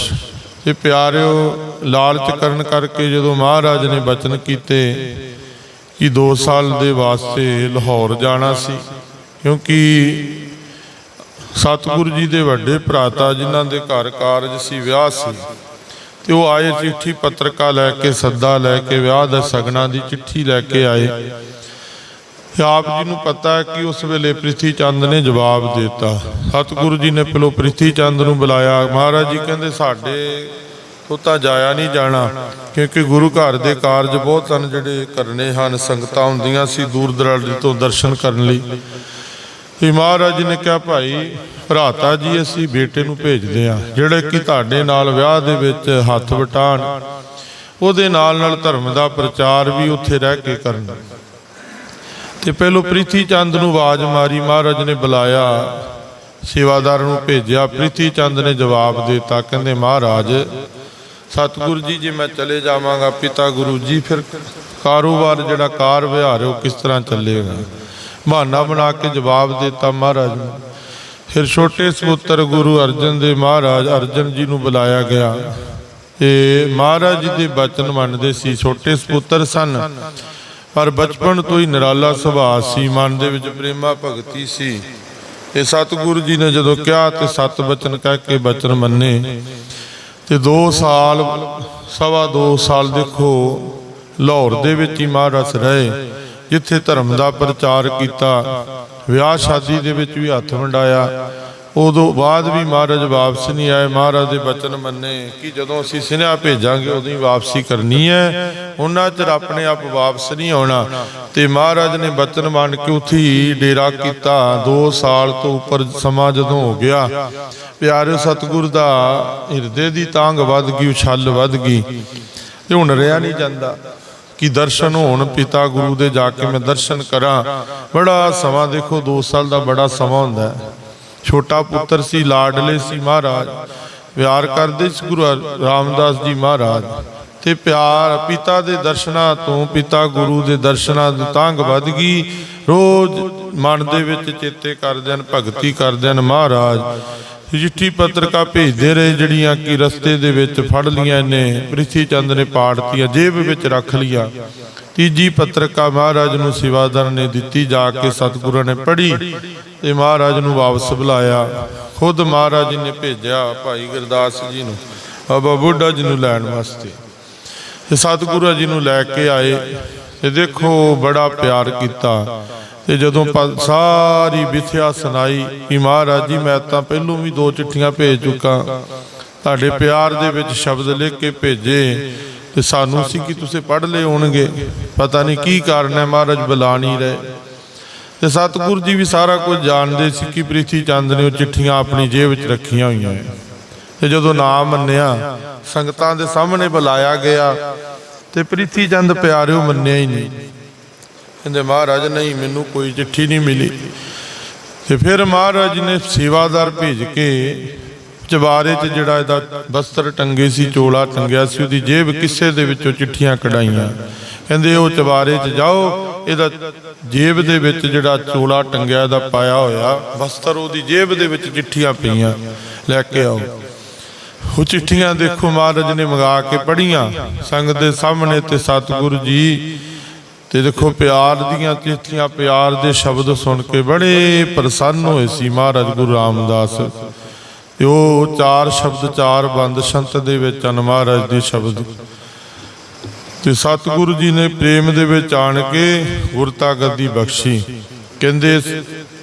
ਇਹ ਪਿਆਰਿਓ, ਲਾਲਚ ਕਰਨ ਕਰਕੇ ਜਦੋਂ ਮਹਾਰਾਜ ਨੇ ਬਚਨ ਕੀਤੇ ਕਿ 2 ਸਾਲ ਦੇ ਵਾਸਤੇ ਲਾਹੌਰ ਜਾਣਾ ਸੀ, ਕਿਉਂਕਿ ਸਤਿਗੁਰੂ ਜੀ ਦੇ ਵੱਡੇ ਭਰਾਤਾ ਜਿਨ੍ਹਾਂ ਦੇ ਘਰ ਕਾਰਜ ਸੀ, ਵਿਆਹ ਸੀ, ਤੇ ਉਹ ਆਏ ਚਿੱਠੀ ਪੱਤਰਕਾ ਲੈ ਕੇ, ਸੱਦਾ ਲੈ ਕੇ, ਵਿਆਹ ਦਾ ਸਗਨਾਂ ਦੀ ਚਿੱਠੀ ਲੈ ਕੇ ਆਏ। ਆਪ ਜੀ ਨੂੰ ਪਤਾ ਕਿ ਉਸ ਵੇਲੇ ਪ੍ਰਿਥੀ ਚੰਦ ਨੇ ਜਵਾਬ ਦਿੱਤਾ। ਸਤਿਗੁਰੂ ਜੀ ਨੇ ਪਹਿਲੋਂ ਪ੍ਰਿਥੀ ਚੰਦ ਨੂੰ ਬੁਲਾਇਆ। ਮਹਾਰਾਜ ਜੀ ਕਹਿੰਦੇ, ਸਾਡੇ ਤੋਂ ਤਾਂ ਜਾਇਆ ਨਹੀਂ ਜਾਣਾ, ਕਿਉਂਕਿ ਗੁਰੂ ਘਰ ਦੇ ਕਾਰਜ ਬਹੁਤ ਹਨ ਜਿਹੜੇ ਕਰਨੇ ਹਨ। ਸੰਗਤਾਂ ਹੁੰਦੀਆਂ ਸੀ ਦੂਰ ਦਰਾਡੇ ਤੋਂ ਦਰਸ਼ਨ ਕਰਨ ਲਈ। ਤੇ ਮਹਾਰਾਜ ਜੀ ਨੇ ਕਿਹਾ, ਭਾਈ, ਭਰਾਤਾ ਜੀ, ਅਸੀਂ ਬੇਟੇ ਨੂੰ ਭੇਜਦੇ ਆ ਜਿਹੜੇ ਕਿ ਤੁਹਾਡੇ ਨਾਲ ਵਿਆਹ ਦੇ ਵਿੱਚ ਹੱਥ ਵਟਾਣ। ਉਹਦੇ ਨਾਲ ਨਾਲ ਧਰਮ ਦਾ ਪ੍ਰਚਾਰ ਵੀ ਉੱਥੇ ਰਹਿ ਕੇ ਕਰਨ। ਤੇ ਪਹਿਲੋਂ ਪ੍ਰੀਤੀ ਚੰਦ ਨੂੰ ਆਵਾਜ਼ ਮਾਰੀ, ਮਹਾਰਾਜ ਨੇ ਬੁਲਾਇਆ। ਸੇਵਾਦਾਰ ਨੂੰ ਭੇਜਿਆ। ਪ੍ਰੀਤੀ ਚੰਦ ਨੇ ਜਵਾਬ ਦਿੱਤਾ, ਕਹਿੰਦੇ, ਮਹਾਰਾਜ, ਸਤਿਗੁਰੂ ਜੀ, ਜੇ ਮੈਂ ਚਲੇ ਜਾਵਾਂਗਾ, ਪਿਤਾ ਗੁਰੂ ਜੀ, ਫਿਰ ਕਾਰੋਬਾਰ ਜਿਹੜਾ ਕਾਰ ਵਿਹਾਰ ਉਹ ਕਿਸ ਤਰ੍ਹਾਂ ਚੱਲੇਗਾ? ਬਹਾਨਾ ਬਣਾ ਕੇ ਜਵਾਬ ਦਿੱਤਾ, ਮਹਾਰਾਜ ਨੇ ਫਿਰ ਛੋਟੇ ਸੁਪੁੱਤਰ ਗੁਰੂ ਅਰਜਨ ਦੇ ਮਹਾਰਾਜ ਅਰਜਨ ਜੀ ਨੂੰ ਬੁਲਾਇਆ ਗਿਆ। ਤੇ ਮਹਾਰਾਜ ਜੀ ਦੇ ਬਚਨ ਮੰਨਦੇ ਸੀ, ਛੋਟੇ ਸਪੁੱਤਰ ਸਨ ਪਰ ਬਚਪਨ ਤੋਂ ਹੀ ਨਿਰਾਲਾ ਸੁਭਾਅ ਸੀ, ਮਨ ਦੇ ਵਿੱਚ ਪ੍ਰੇਮਾ ਭਗਤੀ ਸੀ। ਤੇ ਸਤਿਗੁਰੂ ਜੀ ਨੇ ਜਦੋਂ ਕਿਹਾ ਤੇ ਸਤ ਬਚਨ ਕਹਿ ਕੇ ਬਚਨ ਮੰਨੇ। ਤੇ 2 ਸਾਲ, ਸਵਾ 2 ਸਾਲ ਦੇਖੋ, ਲਾਹੌਰ ਦੇ ਵਿੱਚ ਹੀ ਮਹਾਰਾਜ ਰਹੇ, ਜਿੱਥੇ ਧਰਮ ਦਾ ਪ੍ਰਚਾਰ ਕੀਤਾ। ਵਿਆਹ ਸ਼ਾਦੀ ਦੇ ਵਿੱਚ ਵੀ ਹੱਥ ਵੰਡਾਇਆ। ਉਦੋਂ ਬਾਅਦ ਵੀ ਮਹਾਰਾਜ ਵਾਪਸ ਨਹੀਂ ਆਏ। ਮਹਾਰਾਜ ਦੇ ਬਚਨ ਮੰਨੇ ਕਿ ਜਦੋਂ ਅਸੀਂ ਸਿਨੇਹਾ ਭੇਜਾਂਗੇ, ਉਦੋਂ ਵਾਪਸੀ ਕਰਨੀ ਹੈ। ਉਹਨਾਂ ਚਿਰ ਆਪਣੇ ਆਪ ਵਾਪਸ ਨਹੀਂ ਆਉਣਾ। ਤੇ ਮਹਾਰਾਜ ਨੇ ਬਚਨ ਮੰਨ ਕੇ ਉੱਥੇ ਡੇਰਾ ਕੀਤਾ। 2 ਸਾਲ ਤੋਂ ਉੱਪਰ ਸਮਾਂ ਜਦੋਂ ਹੋ ਗਿਆ, ਪਿਆਰੇ ਸਤਿਗੁਰ ਦਾ ਹਿਰਦੇ ਦੀ ਤਾਂਗ ਵੱਧ ਗਈ, ਉਛਲ ਵੱਧ ਗਈ। ਤੇ ਹੁਣ ਰਿਹਾ ਨਹੀਂ ਜਾਂਦਾ ਕਿ ਦਰਸ਼ਨ ਹੋਣ, ਪਿਤਾ ਗੁਰੂ ਦੇ ਜਾ ਕੇ ਮੈਂ ਦਰਸ਼ਨ ਕਰਾਂ। ਬੜਾ ਸਮਾਂ ਦੇਖੋ 2 ਸਾਲ ਦਾ ਬੜਾ ਸਮਾਂ ਹੁੰਦਾ ਹੈ। ਛੋਟਾ ਪੁੱਤਰ ਸੀ, ਲਾਡਲੇ ਸੀ ਮਹਾਰਾਜ। ਪਿਆਰ ਕਰਦੇ ਸੀ ਗੁਰੂ ਰਾਮਦਾਸ ਜੀ ਮਹਾਰਾਜ। ਤੇ ਪਿਆਰ ਪਿਤਾ ਦੇ ਦਰਸ਼ਨਾਂ ਤੋਂ ਪਿਤਾ ਗੁਰੂ ਦੇ ਦਰਸ਼ਨਾਂ ਦੀ ਤਾਂਗ ਵੱਧ ਗਈ। ਰੋਜ਼ ਮਨ ਦੇ ਵਿੱਚ ਚੇਤੇ ਕਰਦੇ ਹਨ ਭਗਤੀ ਕਰਦੇ ਹਨ ਮਹਾਰਾਜ। ਚਿੱਠੀ ਪੱਤਰਕਾ ਭੇਜਦੇ ਰਹੇ ਜਿਹੜੀਆਂ ਕਿ ਰਸਤੇ ਦੇ ਵਿੱਚ ਫੜ ਲੀਆਂ ਨੇ, ਪ੍ਰਿਥੀ ਚੰਦ ਨੇ ਪਾੜਤੀਆਂ ਜੇਬ ਵਿੱਚ ਰੱਖ ਲਿਆ। ਤੀਜੀ ਪੱਤਰਕਾ ਮਹਾਰਾਜ ਨੂੰ ਸੇਵਾਦਾਰ ਨੇ ਦਿੱਤੀ, ਜਾ ਕੇ ਸਤਿਗੁਰਾਂ ਨੇ ਪੜ੍ਹੀ ਤੇ ਮਹਾਰਾਜ ਨੂੰ ਵਾਪਸ ਬੁਲਾਇਆ। ਖੁਦ ਮਹਾਰਾਜ ਨੇ ਭੇਜਿਆ ਭਾਈ ਗੁਰਦਾਸ ਜੀ ਨੂੰ, ਬਾਬਾ ਬੁੱਢਾ ਜੀ ਨੂੰ ਲੈਣ ਵਾਸਤੇ। ਤੇ ਸਤਿਗੁਰੂ ਜੀ ਨੂੰ ਲੈ ਕੇ ਆਏ। ਤੇ ਦੇਖੋ ਬੜਾ ਪਿਆਰ ਕੀਤਾ। ਤੇ ਜਦੋਂ ਸਾਰੀ ਵਿਥਿਆ ਸੁਣਾਈ ਕਿ ਮਹਾਰਾਜ ਜੀ, ਮੈਂ ਤਾਂ ਪਹਿਲੋਂ ਵੀ ਦੋ ਚਿੱਠੀਆਂ ਭੇਜ ਚੁੱਕਾ। ਤੁਹਾਡੇ ਪਿਆਰ ਦੇ ਵਿੱਚ ਸ਼ਬਦ ਲਿਖ ਕੇ ਭੇਜੇ। ਤੇ ਸਾਨੂੰ ਸੀ ਕਿ ਤੁਸੀਂ ਪੜ੍ਹ ਲਏ ਹੋਣਗੇ। ਪਤਾ ਨਹੀਂ ਕੀ ਕਾਰਨ ਹੈ, ਮਹਾਰਾਜ ਬੁਲਾ ਨਹੀਂ ਰਹੇ। ਤੇ ਸਤਿਗੁਰੂ ਜੀ ਵੀ ਸਾਰਾ ਕੁਝ ਜਾਣਦੇ ਸੀ ਕਿ ਪ੍ਰਿਥੀ ਚੰਦ ਨੇ ਉਹ ਚਿੱਠੀਆਂ ਆਪਣੀ ਜੇਬ ਵਿੱਚ ਰੱਖੀਆਂ ਹੋਈਆਂ। ਤੇ ਜਦੋਂ ਨਾਮ ਮੰਨਿਆ, ਸੰਗਤਾਂ ਦੇ ਸਾਹਮਣੇ ਬੁਲਾਇਆ ਗਿਆ। ਤੇ ਪ੍ਰੀਤੀ ਚੰਦ ਪਿਆਰਿਓ ਮੰਨਿਆ ਹੀ ਨਹੀਂ। ਕਹਿੰਦੇ, ਮਹਾਰਾਜ, ਨਹੀਂ, ਮੈਨੂੰ ਕੋਈ ਚਿੱਠੀ ਨਹੀਂ ਮਿਲੀ। ਤੇ ਫਿਰ ਮਹਾਰਾਜ ਨੇ ਸੇਵਾਦਾਰ ਭੇਜ ਕੇ ਚਵਾਰੇ 'ਚ ਜਿਹੜਾ ਇਹਦਾ ਬਸਤਰ ਟੰਗੇ ਸੀ, ਚੋਲਾ ਟੰਗਿਆ ਸੀ, ਉਹਦੀ ਜੇਬ ਕਿਸੇ ਦੇ ਵਿੱਚੋਂ ਚਿੱਠੀਆਂ ਕਢਾਈਆਂ। ਕਹਿੰਦੇ, ਉਹ ਚਵਾਰੇ 'ਚ ਜਾਓ, ਇਹਦਾ ਜੇਬ ਦੇ ਵਿੱਚ ਜਿਹੜਾ ਚੋਲਾ ਟੰਗਿਆ, ਇਹਦਾ ਪਾਇਆ ਹੋਇਆ ਬਸਤਰ, ਉਹਦੀ ਜੇਬ ਦੇ ਵਿੱਚ ਚਿੱਠੀਆਂ ਪਈਆਂ। ਲੈ ਕੇ ਆਓ। ਉਹ ਚਿੱਠੀਆਂ ਦੇਖੋ ਮਹਾਰਾਜ ਨੇ ਮੰਗਾ ਕੇ ਪੜੀਆਂ ਸੰਗਤ ਦੇ ਸਾਹਮਣੇ ਤੇ ਸਤਿਗੁਰੂ ਜੀ ਤੇ ਦੇਖੋ ਪਿਆਰ ਦੀਆਂ ਚਿੱਠੀਆਂ, ਪਿਆਰ ਦੇ ਸ਼ਬਦ ਸੁਣ ਕੇ ਬੜੇ ਪ੍ਰਸੰਨ ਹੋਏ ਸੀ ਮਹਾਰਾਜ ਗੁਰੂ ਰਾਮਦਾਸ। ਤੇ ਉਹ ਚਾਰ ਸ਼ਬਦ, ਚਾਰ ਬੰਦ ਸੰਤ ਦੇ ਵਿੱਚ ਹਨ ਮਹਾਰਾਜ ਦੇ ਸ਼ਬਦ। ਤੇ ਸਤਿਗੁਰੂ ਜੀ ਨੇ ਪ੍ਰੇਮ ਦੇ ਵਿੱਚ ਆਣ ਕੇ ਗੁਰਤਾ ਗੱਦੀ ਬਖਸ਼ੀ। ਕਹਿੰਦੇ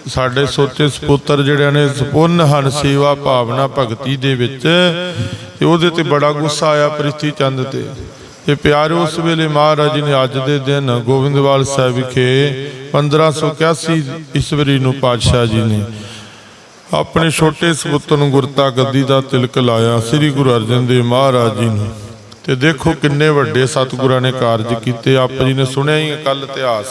ਸਾਡੇ ਸੋਤੇ ਸਪੁੱਤਰ ਜਿਹੜਿਆਂ ਨੇ ਸਪੁੰਨ ਹਨ ਸੇਵਾ ਭਾਵਨਾ ਭਗਤੀ ਦੇ ਵਿੱਚ, ਤੇ ਉਹਦੇ ਤੇ ਬੜਾ ਗੁੱਸਾ ਆਇਆ ਪ੍ਰਿਥੀ ਚੰਦ ਤੇ। ਤੇ ਪਿਆਰੋ, ਉਸ ਵੇਲੇ ਮਹਾਰਾਜ ਜੀ ਨੇ ਅੱਜ ਦੇ ਦਿਨ ਗੋਬਿੰਦਵਾਲ ਸਾਹਿਬ ਵਿਖੇ 1581 ਈਸਵਰੀ ਨੂੰ ਪਾਤਸ਼ਾਹ ਜੀ ਨੇ ਆਪਣੇ ਛੋਟੇ ਸਪੁੱਤਰ ਨੂੰ ਗੁਰਤਾ ਗੱਦੀ ਦਾ ਤਿਲਕ ਲਾਇਆ, ਸ੍ਰੀ ਗੁਰੂ ਅਰਜਨ ਦੇਵ ਮਹਾਰਾਜ ਜੀ ਨੂੰ। ਤੇ ਦੇਖੋ ਕਿੰਨੇ ਵੱਡੇ ਸਤਿਗੁਰਾਂ ਨੇ ਕਾਰਜ ਕੀਤੇ, ਆਪ ਜੀ ਨੇ ਸੁਣਿਆ ਹੀ ਕੱਲ ਇਤਿਹਾਸ।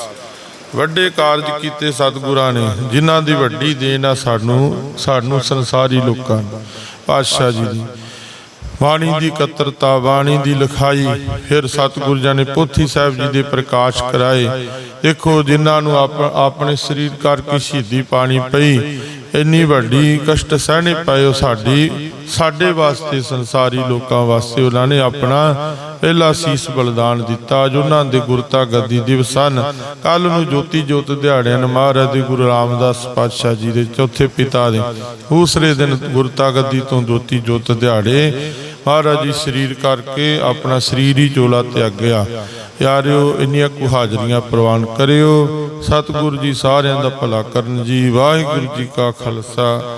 ਵੱਡੇ ਕਾਰਜ ਕੀਤੇ ਸਤਿਗੁਰਾਂ ਨੇ, ਜਿਨ੍ਹਾਂ ਦੀ ਵੱਡੀ ਦੇਣ ਆ ਸਾਨੂੰ ਸਾਨੂੰ ਸੰਸਾਰੀ ਲੋਕਾਂ ਪਾਤਸ਼ਾਹ ਜੀ ਦੀ। ਬਾਣੀ ਦੀ ਇਕੱਤਰਤਾ, ਬਾਣੀ ਦੀ ਲਿਖਾਈ, ਫਿਰ ਸਤਿਗੁਰ ਜੀ ਨੇ ਪੋਥੀ ਸਾਹਿਬ ਜੀ ਦੇ ਪ੍ਰਕਾਸ਼ ਕਰਾਏ। ਦੇਖੋ, ਜਿਨ੍ਹਾਂ ਨੂੰ ਆਪ- ਆਪਣੇ ਸਰੀਰ ਕਰਕੇ ਸ਼ਹੀਦੀ ਪਾਣੀ ਪਈ, ਇੰਨੀ ਵੱਡੀ ਕਸ਼ਟ ਸਹਿਣੇ ਪਏ ਉਹ ਸਾਡੀ, ਸਾਡੇ ਵਾਸਤੇ ਸੰਸਾਰੀ ਲੋਕਾਂ ਵਾਸਤੇ ਉਹਨਾਂ ਨੇ ਆਪਣਾ ਪਹਿਲਾ ਸੀਸ ਬਲਿਦਾਨ ਦਿੱਤਾ ਜੋ ਉਹਨਾਂ ਦੇ ਗੁਰਤਾ ਗੱਦੀ ਦਿਵਸ ਹਨ। ਕੱਲ ਨੂੰ ਜੋਤੀ ਜੋਤ ਦਿਹਾੜਿਆਂ ਨੂੰ ਮਹਾਰਾਜ ਦੇ ਗੁਰੂ ਰਾਮਦਾਸ ਪਾਤਸ਼ਾਹ ਜੀ ਦੇ ਚੌਥੇ ਪਿਤਾ ਦੇ ਦੂਸਰੇ ਦਿਨ ਗੁਰਤਾ ਗੱਦੀ ਤੋਂ ਜੋਤੀ ਜੋਤ ਦਿਹਾੜੇ, ਮਹਾਰਾਜ ਜੀ ਸਰੀਰ ਕਰਕੇ ਆਪਣਾ ਸਰੀਰ ਹੀ ਚੋਲਾ ਤਿਆਗ ਗਿਆ। ਯਾਰਿਓ ਇੰਨੀਆਂ ਕੁ ਹਾਜ਼ਰੀਆਂ ਪ੍ਰਵਾਨ ਕਰਿਓ। ਸਤਿਗੁਰੂ ਜੀ ਸਾਰਿਆਂ ਦਾ ਭਲਾ ਕਰਨ ਜੀ। ਵਾਹਿਗੁਰੂ ਜੀ ਕਾ ਖਾਲਸਾ।